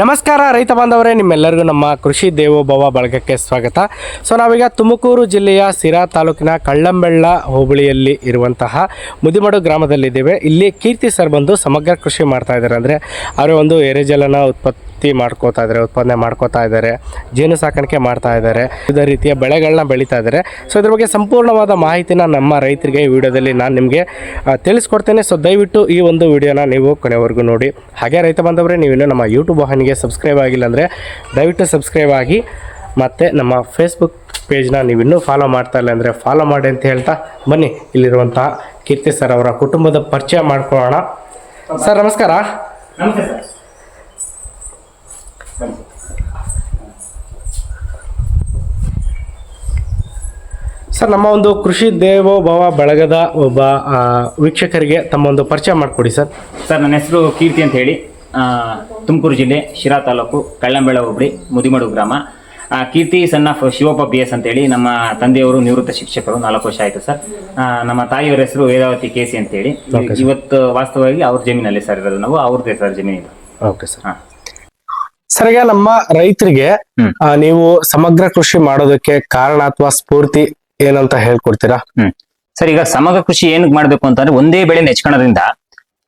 ನಮಸ್ಕಾರ ರೈತ ಬಾಂಧವರೇ, ನಿಮ್ಮೆಲ್ಲರಿಗೂ ನಮ್ಮ ಕೃಷಿ ದೇವೋಭವ ಬಳಗಕ್ಕೆ ಸ್ವಾಗತ. ಸೊ ನಾವೀಗ ತುಮಕೂರು ಜಿಲ್ಲೆಯ ಸಿರಾ ತಾಲೂಕಿನ ಕಳ್ಳಂಬೆಳ್ಳ ಹೋಬಳಿಯಲ್ಲಿ ಇರುವಂತಹ ಮುದಿಮಡು ಗ್ರಾಮದಲ್ಲಿದ್ದೇವೆ. ಇಲ್ಲಿ ಕೀರ್ತಿ ಸರ್ ಬಂದು ಸಮಗ್ರ ಕೃಷಿ ಮಾಡ್ತಾ ಇದ್ದಾರೆ. ಅಂದರೆ ಅವರೇ ಒಂದು ಎರೆಜಲನ ಉತ್ಪತ್ತಿ ಮಾಡ್ಕೋತಾ ಇದ್ದಾರೆ, ಉತ್ಪಾದನೆ ಮಾಡ್ಕೋತಾ ಇದ್ದಾರೆ, ಜೇನು ಸಾಕಾಣಿಕೆ ಮಾಡ್ತಾ ಇದ್ದಾರೆ, ವಿವಿಧ ರೀತಿಯ ಬೆಳೆಗಳನ್ನ ಬೆಳೀತಾ ಇದ್ದಾರೆ. ಸೊ ಇದ್ರ ಬಗ್ಗೆ ಸಂಪೂರ್ಣವಾದ ಮಾಹಿತಿನ ನಮ್ಮ ರೈತರಿಗೆ ಈ ವಿಡಿಯೋದಲ್ಲಿ ನಾನು ನಿಮಗೆ ತಿಳಿಸ್ಕೊಡ್ತೇನೆ. ಸೊ ದಯವಿಟ್ಟು ಈ ಒಂದು ವಿಡಿಯೋನ ನೀವು ಕೊನೆವರೆಗೂ ನೋಡಿ. ಹಾಗೆ ರೈತ ಬಾಂಧವರೇ ಇನ್ನೂ ನಮ್ಮ ಯೂಟ್ಯೂಬ್ ವಾಹಿನಿಗೆ ಸಬ್ಸ್ಕ್ರೈಬ್ ಆಗಿಲ್ಲ ಅಂದರೆ ದಯವಿಟ್ಟು ಸಬ್ಸ್ಕ್ರೈಬ್ ಆಗಿ, ಮತ್ತು ನಮ್ಮ ಫೇಸ್ಬುಕ್ ಪೇಜ್ನ ನೀವಿನ್ನೂ ಫಾಲೋ ಮಾಡ್ತಾ ಇಲ್ಲ ಅಂದರೆ ಫಾಲೋ ಮಾಡಿ ಅಂತ ಹೇಳ್ತಾ ಬನ್ನಿ. ಇಲ್ಲಿರುವಂತಹ ಕೀರ್ತಿ ಸರ್ ಅವರ ಕುಟುಂಬದ ಪರಿಚಯ ಮಾಡ್ಕೊಳ್ಳೋಣ. ಸರ್ ನಮಸ್ಕಾರ. ನಮಸ್ತೆ ಸರ್ ನಮ್ಮ ಒಂದು ಕೃಷಿ ದೇವೋಭವ ಬಳಗದ ಒಬ್ಬ ವೀಕ್ಷಕರಿಗೆ ತಮ್ಮ ಒಂದು ಪರಿಚಯ ಮಾಡಿಕೊಡಿ ಸರ್. ಸರ್ ನನ್ನ ಹೆಸರು ಕೀರ್ತಿ ಅಂತ ಹೇಳಿ. ತುಮಕೂರು ಜಿಲ್ಲೆ ಶಿರಾ ತಾಲೂಕು ಕಳ್ಳಂಬೆಳ ಹೋಬಳಿ ಮುದಿಮಡು ಗ್ರಾಮ. ಕೀರ್ತಿ ಸಣ್ಣ ಶಿವಪ್ಪ ಬಿ ಎಸ್ ಅಂತೇಳಿ ನಮ್ಮ ತಂದೆಯವರು ನಿವೃತ್ತ ಶಿಕ್ಷಕರು ನಾಲ್ಕು ವರ್ಷ ಆಯಿತು ಸರ್. ಆ, ನಮ್ಮ ತಾಯಿಯವರ ಹೆಸರು ವೇದಾವತಿ ಕೇಸಿ ಅಂತೇಳಿ Okay, ಇವತ್ತು ವಾಸ್ತವವಾಗಿ ಅವ್ರ ಜಮೀನಲ್ಲಿ ಸರ್ ಇರೋದು ನಾವು ಅವ್ರದ್ದೇ ಸರ್ ಜಮೀನಿದು ಓಕೆ ಸರ್. ಹಾಂ. ಸರ್ ಈಗ ನಮ್ಮ ರೈತರಿಗೆ ನೀವು ಸಮಗ್ರ ಕೃಷಿ ಮಾಡೋದಕ್ಕೆ ಕಾರಣ ಅಥವಾ ಸ್ಫೂರ್ತಿ ಏನಂತ ಹೇಳ್ಕೊಡ್ತೀರಾ? ಹ್ಮ್. ಸರ್, ಈಗ ಸಮಗ್ರ ಕೃಷಿ ಏನ್ ಮಾಡ್ಬೇಕು ಅಂತಂದ್ರೆ ಒಂದೇ ಬೆಳೆ ನೆಚ್ಕೊಳ್ಳೋದ್ರಿಂದ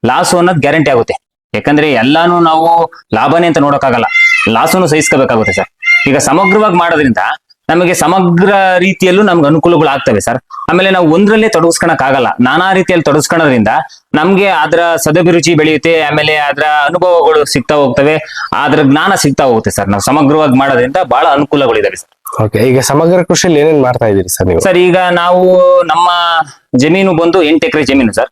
ಲಾಸು ಅನ್ನೋದು ಗ್ಯಾರಂಟಿ ಆಗುತ್ತೆ. ಯಾಕಂದ್ರೆ ಎಲ್ಲಾನು ನಾವು ಲಾಭನೇ ಅಂತ ನೋಡೋಕ್ಕಾಗಲ್ಲ. ಲಾಸನ್ನು ಸಹಿಸ್ಕೋಬೇಕಾಗುತ್ತೆ ಸರ್. ಈಗ ಸಮಗ್ರವಾಗಿ ಮಾಡೋದ್ರಿಂದ ನಮಗೆ ಸಮಗ್ರ ರೀತಿಯಲ್ಲೂ ನಮ್ಗೆ ಅನುಕೂಲಗಳು ಆಗ್ತವೆ ಸರ್. ಆಮೇಲೆ ನಾವು ಒಂದ್ರಲ್ಲೇ ತೊಡಗಿಸ್ಕೊಳಕ್ ಆಗಲ್ಲ ನಾನಾ ರೀತಿಯಲ್ಲಿ ತೊಡಗಿಸ್ಕೊಳ್ಳೋದ್ರಿಂದ ನಮ್ಗೆ ಅದರ ಸದಭಿರುಚಿ ಬೆಳೆಯುತ್ತೆ, ಆಮೇಲೆ ಅದರ ಅನುಭವಗಳು ಸಿಗ್ತಾ ಹೋಗ್ತವೆ, ಅದರ ಜ್ಞಾನ ಸಿಗ್ತಾ ಹೋಗುತ್ತೆ ಸರ್. ನಾವು ಸಮಗ್ರವಾಗಿ ಮಾಡೋದ್ರಿಂದ ಬಹಳ ಅನುಕೂಲಗಳಿದಾವೆ ಸರ್. ಓಕೆ ಈಗ ಸಮಗ್ರ ಕೃಷಿಯಲ್ಲಿ ಏನೇನ್ ಮಾಡ್ತಾ ಇದ್ದೀರಿ ಸರ್ ನೀವು? ಸರ್, ಈಗ ನಾವು ನಮ್ಮ ಜಮೀನು ಬಂದು ಎಂಟು ಎಕರೆ ಜಮೀನು ಸರ್.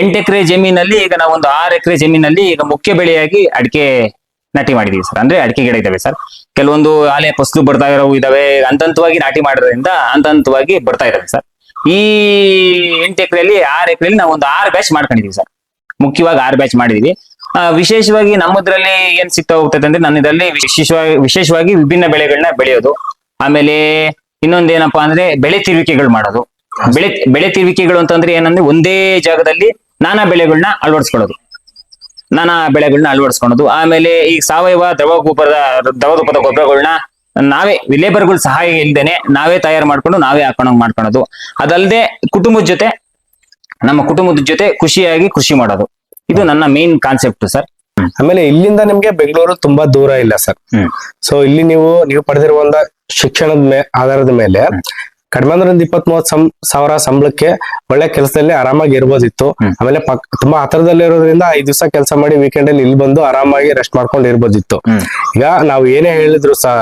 ಎಂಟು ಎಕರೆ ಜಮೀನಲ್ಲಿ ಈಗ ನಾವು ಒಂದು ಆರು ಎಕರೆ ಜಮೀನಲ್ಲಿ ಈಗ ಮುಖ್ಯ ಬೆಳೆಯಾಗಿ ಅಡಿಕೆ ನಾಟಿ ಮಾಡಿದೀವಿ ಸರ್. ಅಂದ್ರೆ ಅಡಿಕೆ ಗಿಡ ಇದಾವೆ ಸರ್. ಕೆಲವೊಂದು ಆಲೆ ಫಸಲು ಬರ್ತಾ ಇರೋವು ಇದಾವೆ ಹಂತ ಹಂತವಾಗಿ ನಾಟಿ ಮಾಡೋದ್ರಿಂದ ಹಂತ ಹಂತವಾಗಿ ಬರ್ತಾ ಇದಾವೆ ಸರ್. ಈ ಎಂಟು ಎಕರೆಯಲ್ಲಿ, ಆರು ಎಕರೆಯಲ್ಲಿ ನಾವು ಒಂದು ಆರು ಬ್ಯಾಚ್ ಮಾಡ್ಕೊಂಡಿದೀವಿ ಸರ್. ಮುಖ್ಯವಾಗಿ ಆರು ಬ್ಯಾಚ್ ಮಾಡಿದೀವಿ. ವಿಶೇಷವಾಗಿ ನಮ್ಮದ್ರಲ್ಲಿ ಏನ್ ಸಿಗ್ತಾ ಹೋಗ್ತದೆ ಅಂದ್ರೆ ನನ್ನ ಇದರಲ್ಲಿ ವಿಶೇಷವಾಗಿ ವಿಶೇಷವಾಗಿ ವಿಭಿನ್ನ ಬೆಳೆಗಳನ್ನ ಬೆಳೆಯೋದು. ಆಮೇಲೆ ಇನ್ನೊಂದೇನಪ್ಪಾ ಅಂದ್ರೆ ಬೆಳೆ ತಿರುವಿಕೆಗಳು ಮಾಡೋದು. ಬೆಳೆ ಬೆಳೆ ತಿರುವಿಕೆಗಳು ಅಂತಂದ್ರೆ ಏನಂದ್ರೆ ಒಂದೇ ಜಾಗದಲ್ಲಿ ನಾನಾ ಬೆಳೆಗಳನ್ನ ಅಳವಡಿಸ್ಕೊಳ್ಳೋದು. ನಾನಾ ಬೆಳೆಗಳನ್ನ ಅಳವಡಿಸ್ಕೊಳ್ಳೋದು. ಆಮೇಲೆ ಈ ಸಾವಯವ ದ್ರವ ಗೊಬ್ಬರದ, ದ್ರವ ರೂಪದ ಗೊಬ್ಬರಗಳನ್ನ ನಾವೇ ಲೇಬರ್ಗಳ ಸಹಾಯ ಇಲ್ದೇನೆ ನಾವೇ ತಯಾರು ಮಾಡ್ಕೊಂಡು ನಾವೇ ಹಾಕೊಂಡಂಗ್ ಮಾಡ್ಕೊಳೋದು ಅದಲ್ಲದೆ ಕುಟುಂಬದ ಜೊತೆ, ನಮ್ಮ ಕುಟುಂಬದ ಜೊತೆ ಖುಷಿಯಾಗಿ ಕೃಷಿ ಮಾಡೋದು. ಇದು ನನ್ನ ಮೇನ್ ಕಾನ್ಸೆಪ್ಟ್ ಸರ್ ಆಮೇಲೆ ಇಲ್ಲಿಂದ ನಿಮ್ಗೆ ಬೆಂಗಳೂರು ತುಂಬಾ ದೂರ ಇಲ್ಲ ಸರ್. ಸೊ ಇಲ್ಲಿ ನೀವು ನೀವು ಪಡೆದಿರುವ ಶಿಕ್ಷಣದ ಮೇ ಆಧಾರದ ಮೇಲೆ ಕಡಿಮೆ ಅಂದ್ರೆ ಒಂದು ಇಪ್ಪತ್ ಮೂವತ್ ಸಾವಿರ ಸಂಬಳಕ್ಕೆ ಒಳ್ಳೆ ಕೆಲಸದಲ್ಲಿ ಆರಾಮಾಗಿ ಇರ್ಬೋದಿತ್ತು. ಆಮೇಲೆ ಪಕ್ ತುಂಬಾ ಹತ್ರದಲ್ಲಿ ಇರೋದ್ರಿಂದ ಐದ್ ದಿವಸ ಕೆಲಸ ಮಾಡಿ ವೀಕೆಂಡ್ ಅಲ್ಲಿ ಇಲ್ಲಿ ಬಂದು ಆರಾಮಾಗಿ ರೆಸ್ಟ್ ಮಾಡ್ಕೊಂಡು ಇರ್ಬೋದಿತ್ತು. ಈಗ ನಾವು ಏನೇ ಹೇಳಿದ್ರು ಸಹ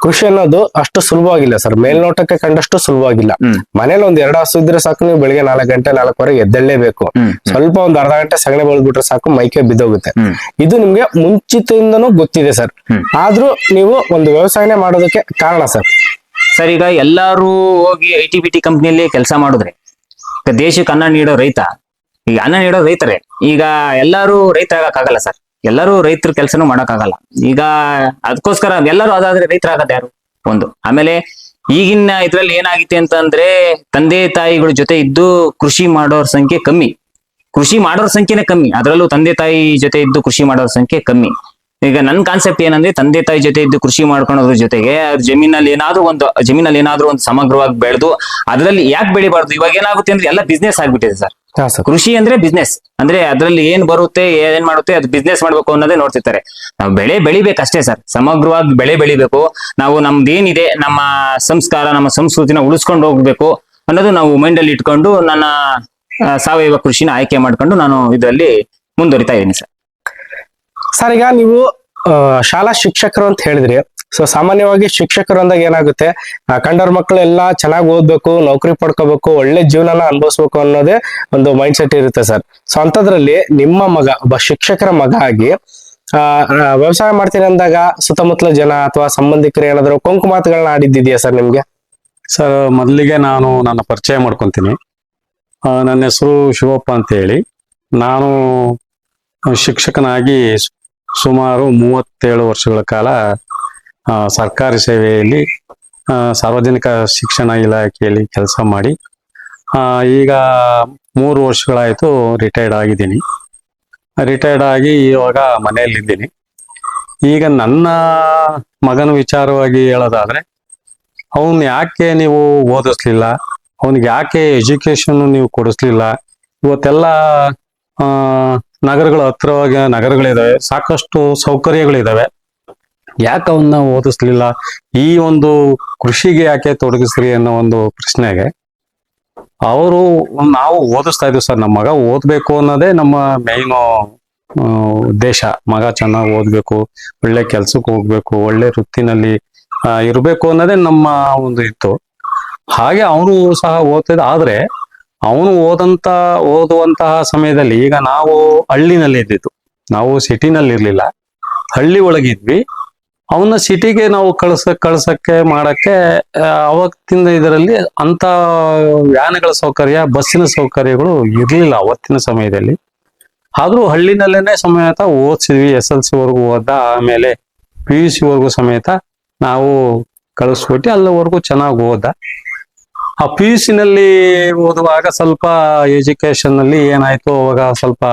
ಕೃಷಿ ಅನ್ನೋದು ಅಷ್ಟು ಸುಲಭವಾಗಿಲ್ಲ ಸರ್. ಮೇಲ್ನೋಟಕ್ಕೆ ಕಂಡಷ್ಟು ಸುಲಭವಾಗಿಲ್ಲ. ಮನೇಲಿ ಒಂದ್ ಎರಡು ಹಸು ಇದ್ರೆ ಸಾಕು ನೀವು ಬೆಳಿಗ್ಗೆ ನಾಲ್ಕು ಗಂಟೆ ನಾಲ್ಕುವರೆಗೆ ಎದ್ದೇಳಲೇಬೇಕು. ಸ್ವಲ್ಪ ಒಂದ್ ಅರ್ಧ ಗಂಟೆ ಸಗಣಿ ಬೆಳೆದ್ಬಿಟ್ರೆ ಸಾಕು ಮೈಕೆ ಬಿದ್ದೋಗುತ್ತೆ. ಇದು ನಿಮ್ಗೆ ಮುಂಚಿತದಿಂದನೂ ಗೊತ್ತಿದೆ ಸರ್. ಆದ್ರೂ ನೀವು ಒಂದು ವ್ಯವಸಾಯನೇ ಮಾಡೋದಕ್ಕೆ ಕಾರಣ ಸರ್. ಸರ್ ಈಗ ಎಲ್ಲಾರು ಹೋಗಿ ಐ ಟಿ ಬಿ ಟಿ ಕಂಪ್ನಿಯಲ್ಲಿ ಕೆಲಸ ಮಾಡಿದ್ರೆ ದೇಶಕ್ಕೆ ಅನ್ನ ನೀಡೋ ರೈತ ಈಗ ಅನ್ನ ನೀಡೋ ರೈತರೇ ಈಗ ಎಲ್ಲಾರು ರೈತ ಆಗಕ್ಕಾಗಲ್ಲ ಸರ್. ಎಲ್ಲರೂ ರೈತರ ಕೆಲಸನೂ ಮಾಡೋಕ್ಕಾಗಲ್ಲ. ಈಗ ಅದಕ್ಕೋಸ್ಕರ ಎಲ್ಲರೂ ಅದಾದ್ರೆ ರೈತರಾಗದ ಯಾರು? ಒಂದು. ಆಮೇಲೆ ಈಗಿನ ಇದ್ರಲ್ಲಿ ಏನಾಗಿತ್ತೆ ಅಂತಂದ್ರೆ ತಂದೆ ತಾಯಿಗಳ ಜೊತೆ ಇದ್ದು ಕೃಷಿ ಮಾಡೋರ್ ಸಂಖ್ಯೆ ಕಮ್ಮಿ. ಕೃಷಿ ಮಾಡೋರ್ ಸಂಖ್ಯೆನೇ ಕಮ್ಮಿ. ಅದರಲ್ಲೂ ತಂದೆ ತಾಯಿ ಜೊತೆ ಇದ್ದು ಕೃಷಿ ಮಾಡೋರ್ ಸಂಖ್ಯೆ ಕಮ್ಮಿ. ಈಗ ನನ್ನ ಕಾನ್ಸೆಪ್ಟ್ ಏನಂದ್ರೆ ತಂದೆ ತಾಯಿ ಜೊತೆ ಇದ್ದು ಕೃಷಿ ಮಾಡ್ಕೊಳೋದ್ರ ಜೊತೆಗೆ ಅವ್ರ ಜಮೀನಲ್ಲಿ ಏನಾದ್ರು ಒಂದು ಜಮೀನಲ್ಲಿ ಏನಾದ್ರು ಒಂದು ಸಮಗ್ರವಾಗಿ ಬೆಳೆದು ಅದರಲ್ಲಿ ಯಾಕೆ ಬೆಳಿಬಾರ್ದು? ಇವಾಗ ಏನಾಗುತ್ತೆ ಅಂದ್ರೆ ಎಲ್ಲ ಬಿಸ್ನೆಸ್ ಆಗ್ಬಿಟ್ಟಿದೆ ಸರ್. ಕೃಷಿ ಅಂದ್ರೆ ಬಿಸ್ನೆಸ್ ಅಂದ್ರೆ ಅದ್ರಲ್ಲಿ ಏನ್ ಬರುತ್ತೆ ಏನ್ ಮಾಡುತ್ತೆ ಅದು ಬಿಸ್ನೆಸ್ ಮಾಡ್ಬೇಕು ಅನ್ನೋದೇ ನೋಡ್ತಿರ್ತಾರೆ. ನಾವು ಬೆಳೆ ಬೆಳಿಬೇಕಷ್ಟೇ ಸರ್. ಸಮಗ್ರವಾಗಿ ಬೆಳೆ ಬೆಳಿಬೇಕು. ನಾವು ನಮ್ದೇನಿದೆ ನಮ್ಮ ಸಂಸ್ಕಾರ ನಮ್ಮ ಸಂಸ್ಕೃತಿನ ಉಳಿಸ್ಕೊಂಡು ಹೋಗ್ಬೇಕು ಅನ್ನೋದು ನಾವು ಮೈಂಡ್ ಅಲ್ಲಿ ಇಟ್ಕೊಂಡು ನನ್ನ ಸಾವಯವ ಕೃಷಿನ ಆಯ್ಕೆ ಮಾಡ್ಕೊಂಡು ನಾನು ಇದರಲ್ಲಿ ಮುಂದುವರಿತಾ ಇದ್ದೀನಿ ಸರ್. ಸರ್ ಈಗ ನೀವು ಶಾಲಾ ಶಿಕ್ಷಕರು ಅಂತ ಹೇಳಿದ್ರಿ. ಸೊ ಸಾಮಾನ್ಯವಾಗಿ ಶಿಕ್ಷಕರು ಅಂದಾಗ ಏನಾಗುತ್ತೆ? ಕಂಡವ್ರ ಮಕ್ಕಳು ಎಲ್ಲ ಚೆನ್ನಾಗಿ ಓದ್ಬೇಕು ನೌಕರಿ ಪಡ್ಕೋಬೇಕು ಒಳ್ಳೆ ಜೀವನನ ಅನುಭವಿಸ್ಬೇಕು ಅನ್ನೋದೇ ಒಂದು ಮೈಂಡ್ ಸೆಟ್ ಇರುತ್ತೆ ಸರ್. ಸೊ ಅಂತದ್ರಲ್ಲಿ ನಿಮ್ಮ ಮಗ ಒಬ್ಬ ಶಿಕ್ಷಕರ ಮಗ ಆಗಿ ಆ, ವ್ಯವಸಾಯ ಮಾಡ್ತೀನಿ ಅಂದಾಗ ಸುತ್ತಮುತ್ತಲ ಜನ ಅಥವಾ ಸಂಬಂಧಿಕರು ಏನಾದ್ರು ಕೊಂಕು ಮಾತುಗಳನ್ನ ಆಡಿದ್ದಿದ್ಯಾ ಸರ್ ನಿಮ್ಗೆ? ಸರ್ ಮೊದಲಿಗೆ ನಾನು ನನ್ನ ಪರಿಚಯ ಮಾಡ್ಕೊತೀನಿ. ನನ್ನ ಹೆಸರು ಶಿವಪ್ಪ ಅಂತ ಹೇಳಿ. ನಾನು ಶಿಕ್ಷಕನಾಗಿ ಸುಮಾರು ಮೂವತ್ತೇಳು ವರ್ಷಗಳ ಕಾಲ ಸರ್ಕಾರಿ ಸೇವೆಯಲ್ಲಿ ಸಾರ್ವಜನಿಕ ಶಿಕ್ಷಣ ಇಲಾಖೆಯಲ್ಲಿ ಕೆಲಸ ಮಾಡಿ ಈಗ ಮೂರು ವರ್ಷಗಳಾಯಿತು ರಿಟೈರ್ಡ್ ಆಗಿದ್ದೀನಿ. ರಿಟೈರ್ಡ್ ಆಗಿ ಇವಾಗ ಮನೆಯಲ್ಲಿದ್ದೀನಿ. ಈಗ ನನ್ನ ಮಗನ ವಿಚಾರವಾಗಿ ಹೇಳೋದಾದರೆ, ಅವನ್ ಯಾಕೆ ನೀವು ಓದಿಸ್ಲಿಲ್ಲ? ಅವನಿಗೆ ಯಾಕೆ ಎಜುಕೇಶನ್ ನೀವು ಕೊಡಿಸ್ಲಿಲ್ಲ? ಇವತ್ತೆಲ್ಲ ನಗರಗಳ ಹತ್ರವಾಗಿ ನಗರಗಳಿದಾವೆ, ಸಾಕಷ್ಟು ಸೌಕರ್ಯಗಳಿದಾವೆ. ಯಾಕೆ ಅವನ್ನ ಓದಿಸ್ಲಿಲ್ಲ? ಈ ಒಂದು ಕೃಷಿಗೆ ಯಾಕೆ ತೊಡಗಿಸ್ರಿ ಅನ್ನೋ ಒಂದು ಪ್ರಶ್ನೆಗೆ ಅವರು ನಾವು ಓದಿಸ್ತಾ ಇದ್ವಿ ಸರ್ ನಮ್ಮ ಮಗ ಓದ್ಬೇಕು ಅನ್ನೋದೇ ನಮ್ಮ ಮೇನ್ ಉದ್ದೇಶ. ಮಗ ಚೆನ್ನಾಗಿ ಓದ್ಬೇಕು, ಒಳ್ಳೆ ಕೆಲ್ಸಕ್ಕೆ ಹೋಗ್ಬೇಕು, ಒಳ್ಳೆ ವೃತ್ತಿನಲ್ಲಿ ಇರಬೇಕು ಅನ್ನೋದೇ ನಮ್ಮ ಒಂದು ಇತ್ತು. ಹಾಗೆ ಅವನು ಸಹ ಓದ್ತಿದ್ದ, ಆದ್ರೆ ಅವನು ಓದಂತ, ಓದುವಂತಹ ಸಮಯದಲ್ಲಿ ಈಗ ನಾವು ಹಳ್ಳಿನಲ್ಲಿ ಇದ್ದಿದ್ದು. ನಾವು ಸಿಟಿನಲ್ಲಿ ಇರ್ಲಿಲ್ಲ. ಹಳ್ಳಿ ಒಳಗಿದ್ವಿ ಅವನ್ನ ಸಿಟಿಗೆ ನಾವು ಕಳ್ಸ, ಕಳ್ಸಕ್ಕೆ, ಮಾಡಕ್ಕೆ ಅವತ್ತಿನ ಇದರಲ್ಲಿ ಅಂತ ವ್ಯಾನ್ಗಳ ಸೌಕರ್ಯ, ಬಸ್ಸಿನ ಸೌಕರ್ಯಗಳು ಇರಲಿಲ್ಲ ಅವತ್ತಿನ ಸಮಯದಲ್ಲಿ. ಆದ್ರೂ ಹಳ್ಳಿನಲ್ಲೇನೆ ಸಮೇತ ಓದಿಸಿದ್ವಿ, ಎಸ್ ಎಲ್ ಸಿವರೆಗೂ ವರ್ಗು ಓದ ಆಮೇಲೆ ಪಿ ಯು ಸಿವರೆಗೂ ವರ್ಗು ಸಮೇತ ನಾವು ಕಳಿಸ್ಬಿಟ್ಟು ಅಲ್ಲಿವರೆಗೂ ಚೆನ್ನಾಗಿ ಓದ ಆ ಪಿ ಯು ಸಿನಲ್ಲಿ ಓದುವಾಗ ಸ್ವಲ್ಪ ಎಜುಕೇಶನ್ನಲ್ಲಿ ಏನಾಯ್ತು ಅವಾಗ ಸ್ವಲ್ಪ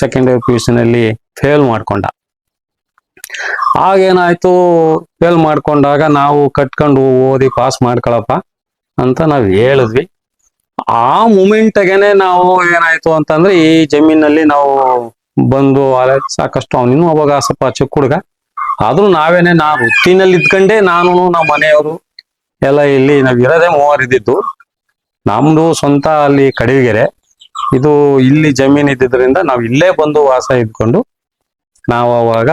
ಸೆಕೆಂಡ್ ಇಯರ್ ಪಿ ಯು ಸಿನಲ್ಲಿ ಫೇಲ್ ಮಾಡ್ಕೊಂಡ. ಆಗೇನಾಯ್ತು ಫೇಲ್ ಮಾಡ್ಕೊಂಡಾಗ ನಾವು ಕಟ್ಕೊಂಡು ಓದಿ ಪಾಸ್ ಮಾಡ್ಕೊಳಪ್ಪ ಅಂತ ನಾವು ಹೇಳಿದ್ವಿ. ಆ ಮೂಮೆಂಟ್ಗೆನೆ ನಾವು ಏನಾಯ್ತು ಅಂತಂದ್ರೆ ಈ ಜಮೀನಲ್ಲಿ ನಾವು ಬಂದು ಸಾಕಷ್ಟು ಅವನಿನ್ನು ಅವಾಗ ಸ್ವಲ್ಪ ಚಿಕ್ಕ ಹುಡುಗ. ಆದ್ರೂ ನಾವೇನೆ ನಾ ವೃತ್ತಿನಲ್ಲಿ ಇದ್ಕಂಡೆ ನಾನು ನಮ್ಮ ಮನೆಯವರು ಎಲ್ಲ ಇಲ್ಲಿ ನಾವ್ ಇರೋದೇ ಮೂವರು ಇದ್ದಿದ್ದು. ನಮ್ದು ಸ್ವಂತ ಅಲ್ಲಿ ಕಡಿಗೆರೆ ಇದು ಇಲ್ಲಿ ಜಮೀನ್ ಇದ್ದಿದ್ರಿಂದ ನಾವು ಇಲ್ಲೇ ಬಂದು ವಾಸ ಇದ್ಕೊಂಡು ನಾವು ಅವಾಗ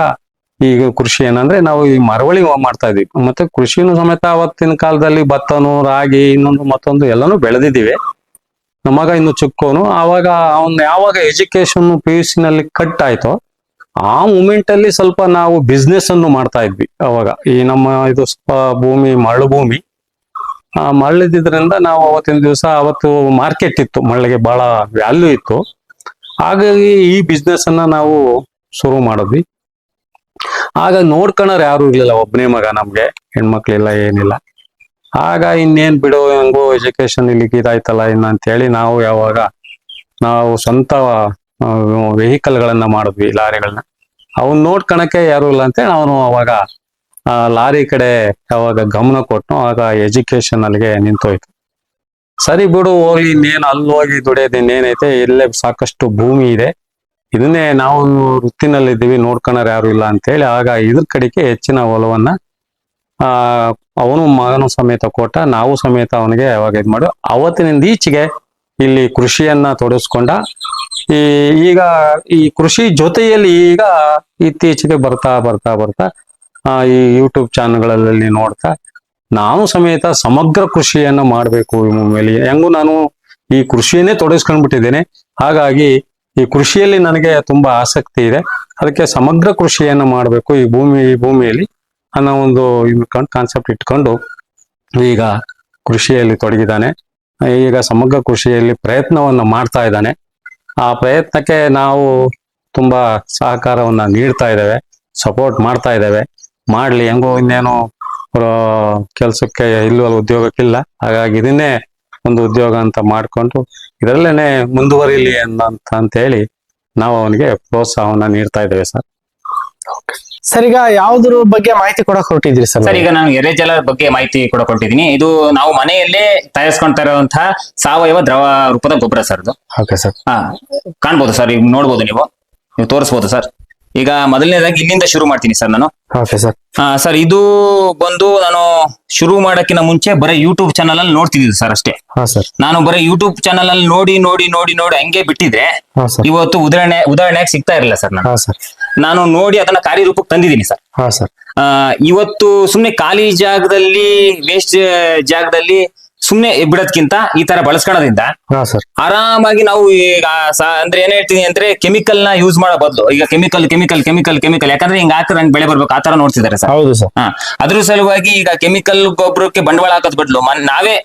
ಈಗ ಕೃಷಿ ಏನಂದ್ರೆ ನಾವು ಈ ಮರವಳಿ ಮಾಡ್ತಾ ಇದ್ವಿ. ಮತ್ತೆ ಕೃಷಿನೂ ಸಮೇತ ಅವತ್ತಿನ ಕಾಲದಲ್ಲಿ ಭತ್ತನು, ರಾಗಿ, ಇನ್ನೊಂದು ಮತ್ತೊಂದು ಎಲ್ಲಾನು ಬೆಳೆದಿದ್ದೀವಿ. ನಮಗ ಮಗ ಇನ್ನು ಚಿಕ್ಕೋನು. ಆವಾಗ ಅವನ್ ಯಾವಾಗ ಎಜುಕೇಶನ್ ಪಿ ಯು ಸಿ ನಲ್ಲಿ ಕಟ್ ಆಯ್ತೋ, ಆ ಮೂಮೆಂಟ್ ಅಲ್ಲಿ ಸ್ವಲ್ಪ ನಾವು ಬಿಸ್ನೆಸ್ ಅನ್ನು ಮಾಡ್ತಾ ಇದ್ವಿ ಅವಾಗ. ಈ ನಮ್ಮ ಇದು ಸ್ವಲ್ಪ ಭೂಮಿ, ಮರಳು ಭೂಮಿ. ಆ ಮರಳಿದ್ರಿಂದ ನಾವು ಅವತ್ತಿನ ದಿವಸ ಅವತ್ತು ಮಾರ್ಕೆಟ್ ಇತ್ತು. ಮಳ್ಳಿಗೆ ಬಹಳ ವ್ಯಾಲ್ಯೂ ಇತ್ತು. ಹಾಗಾಗಿ ಈ ಬಿಸ್ನೆಸ್ ಅನ್ನ ನಾವು ಶುರು ಮಾಡಿದ್ವಿ. ಆಗ ನೋಡ್ಕೊಳೋರು ಯಾರು ಇರ್ಲಿಲ್ಲ ಒಬ್ಬನೇ ಮಗ ನಮ್ಗೆ. ಹೆಣ್ಮಕ್ಳಿಲ್ಲ, ಏನಿಲ್ಲ. ಆಗ ಇನ್ನೇನ್ ಬಿಡು, ಹೆಂಗೋ ಎಜುಕೇಶನ್ ಇಲ್ಲಿ ಇದಾಯ್ತಲ್ಲ, ಇನ್ನ ಅಂತೇಳಿ ನಾವು ಯಾವಾಗ ನಾವು ಸ್ವಂತ ವೆಹಿಕಲ್ ಗಳನ್ನ ಮಾಡಿದ್ವಿ ಲಾರಿಗಳನ್ನ ಅವನ್ ನೋಡ್ಕೊಳಕ್ಕೆ ಯಾರು ಇಲ್ಲ ಅಂತೇಳಿ ಅವನು ಅವಾಗ ಆ, ಲಾರಿ ಕಡೆ ಯಾವಾಗ ಗಮನ ಕೊಟ್ಟು ಆಗ ಎಜುಕೇಶನ್ ಅಲ್ಲಿಗೆ ನಿಂತೋಯ್ತು. ಸರಿ ಬಿಡು ಹೋಗಿ ಇನ್ನೇನು ಅಲ್ಲಿ ಹೋಗಿ ದುಡಿಯೋದು ಇನ್ನೇನೈತೆ ಇಲ್ಲೇ ಸಾಕಷ್ಟು ಭೂಮಿ ಇದೆ. ಇದನ್ನೇ ನಾವು ವೃತ್ತಿನಲ್ಲಿದ್ದೀವಿ ನೋಡ್ಕೊಳೋರು ಯಾರು ಇಲ್ಲ ಅಂತೇಳಿ ಆಗ ಇದ್ರ ಕಡೆಗೆ ಹೆಚ್ಚಿನ ಒಲವನ್ನ ಆ ಅವನು ಮಗನು ಸಮೇತ ಕೊಟ್ಟ ನಾವು ಸಮೇತ ಅವನಿಗೆ ಯಾವಾಗ ಇದು ಮಾಡು. ಅವತ್ತಿನಿಂದ ಈಚೆಗೆ ಇಲ್ಲಿ ಕೃಷಿಯನ್ನ ತೊಡಸ್ಕೊಂಡ ಈ ಈಗ ಈ ಕೃಷಿ ಜೊತೆಯಲ್ಲಿ ಈಗ ಇತ್ತೀಚೆಗೆ ಬರ್ತಾ ಬರ್ತಾ ಬರ್ತಾ ಈ ಯೂಟ್ಯೂಬ್ ಚಾನಲ್ಗಳಲ್ಲಿ ನೋಡ್ತಾ ನಾನು ಸಮೇತ ಸಮಗ್ರ ಕೃಷಿಯನ್ನು ಮಾಡಬೇಕು ಮೇಲೆ. ಹೆಂಗೂ ನಾನು ಈ ಕೃಷಿಯನ್ನೇ ತೊಡಗಿಸ್ಕೊಂಡ್ಬಿಟ್ಟಿದ್ದೇನೆ. ಹಾಗಾಗಿ ಈ ಕೃಷಿಯಲ್ಲಿ ನನಗೆ ತುಂಬಾ ಆಸಕ್ತಿ ಇದೆ. ಅದಕ್ಕೆ ಸಮಗ್ರ ಕೃಷಿಯನ್ನು ಮಾಡಬೇಕು ಈ ಭೂಮಿ, ಈ ಭೂಮಿಯಲ್ಲಿ ಅನ್ನೋ ಒಂದು ಕಾನ್ಸೆಪ್ಟ್ ಇಟ್ಕೊಂಡು ಈಗ ಕೃಷಿಯಲ್ಲಿ ತೊಡಗಿದ್ದಾನೆ. ಈಗ ಸಮಗ್ರ ಕೃಷಿಯಲ್ಲಿ ಪ್ರಯತ್ನವನ್ನ ಮಾಡ್ತಾ ಇದ್ದಾನೆ. ಆ ಪ್ರಯತ್ನಕ್ಕೆ ನಾವು ತುಂಬಾ ಸಹಕಾರವನ್ನ ನೀಡ್ತಾ ಇದ್ದೇವೆ ಸಪೋರ್ಟ್ ಮಾಡ್ತಾ ಇದ್ದೇವೆ. ಮಾಡ್ಲಿ ಹೆಂಗೋ ಇನ್ನೇನು ಕೆಲಸಕ್ಕೆ ಇಲ್ಲವಲ್ಲ ಉದ್ಯೋಗಕ್ಕಿಲ್ಲ. ಹಾಗಾಗಿ ಇದನ್ನೇ ಒಂದು ಉದ್ಯೋಗ ಅಂತ ಮಾಡ್ಕೊಂಡು ಇದರಲ್ಲೇನೆ ಮುಂದುವರಿಲಿ ಅಂತ ಅಂತ ಹೇಳಿ ನಾವು ಅವನಿಗೆ ಪ್ರೋತ್ಸಾಹವನ್ನ ನೀಡ್ತಾ ಇದ್ದೇವೆ ಸರ್. ಸರ್ ಈಗ ಯಾವ್ದ್ರ ಬಗ್ಗೆ ಮಾಹಿತಿ ಕೊಡಕ್ ಹೊರಟಿದ್ರಿ ಸರ್ ಸರ್ ಈಗ ನಾನು ಎರೆಜಲ ಬಗ್ಗೆ ಮಾಹಿತಿ ಕೂಡ ಕೊಟ್ಟಿದ್ದೀನಿ ಇದು ನಾವು ಮನೆಯಲ್ಲೇ ತಯಾರಿಸ್ಕೊಂತ ಇರುವಂತಹ ಸಾವಯವ ದ್ರವ ರೂಪದ ಗೊಬ್ಬರ ಸರ್ ಇದು. Okay sir. ಹಾ ಕಾಣ್ಬೋದು ಸರ್ ಈಗ ನೋಡ್ಬೋದು ನೀವು. ನೀವು ತೋರಿಸ್ಬೋದು ಸರ್. ಈಗ ಮೊದಲನೇದಾಗಿ ಇಲ್ಲಿಂದ ಶುರು ಮಾಡ್ತೀನಿ ಸರ್ ನಾನು. ಓಕೆ ಸರ್ ಹಾ ಸರ್ ಇದು ಬಂದು ನಾನು ಶುರು ಮಾಡಕ್ಕಿಂತ ಮುಂಚೆ ಬರೀ ಯೂಟ್ಯೂಬ್ ಚಾನಲ್ ಅಲ್ಲಿ ನೋಡ್ತಿದ್ದೆ ಸರ್ ಅಷ್ಟೇ. ಹಾ ಸರ್ ನಾನು ಬರೀ ಯೂಟ್ಯೂಬ್ ಚಾನಲ್ ಅಲ್ಲಿ ನೋಡಿ ನೋಡಿ ನೋಡಿ ನೋಡಿ ಹಂಗೆ ಬಿಟ್ಟಿದ್ರೆ ಹಾ ಸರ್ ಇವತ್ತು ಉದಾಹರಣೆ ಉದಾಹರಣೆಗೆ ಸಿಗ್ತಾ ಇರಲಿಲ್ಲ ಸರ್ ನಾನು. ಹಾ ಸರ್ ನಾನು ನೋಡಿ ಅದನ್ನ ಕಾರ್ಯರೂಪಕ್ಕೆ ತಂದಿದ್ದೀನಿ ಸರ್ ಹಾ ಸರ್ ಆ, ಇವತ್ತು ಸುಮ್ನೆ ಖಾಲಿ ಜಾಗದಲ್ಲಿ ವೇಸ್ಟ್ ಜಾಗದಲ್ಲಿ ಸುಮ್ನೆ ಬಿಡೋದ್ಕಿಂತ ಈ ತರ ಬಳಸ್ಕೊಳೋದ್ರಿಂದ ಹಾ ಸರ್ ಆರಾಮಾಗಿ ನಾವು ಈಗ ಸ- ಅಂದ್ರೆ ಏನ್ ಹೇಳ್ತೀನಿ ಅಂದ್ರೆ ಕೆಮಿಕಲ್ನ ಯೂಸ್ ಮಾಡೋ ಬದಲು. ಈಗ ಕೆಮಿಕಲ್ ಕೆಮಿಕಲ್ ಕೆಮಿಕಲ್ ಕೆಮಿಕಲ್ ಯಾಕಂದ್ರೆ ಹಿಂಗ್ ಹಾಕಿದ್ರೆ ನಂಗೆ ಬೆಳೆ ಬರ್ಬೇಕು. ಆ ತರ ನೋಡ್ತಿದ್ದಾರೆ ಸರ್ ಹೌದು ಸರ್ ಹಾ. ಅದ್ರ ಸಲುವಾಗಿ ಈಗ ಕೆಮಿಕಲ್ ಗೊಬ್ಬರಕ್ಕೆ ಬಂಡವಾಳ ಹಾಕೋದ್ ಬದಲು. ನಾವೇ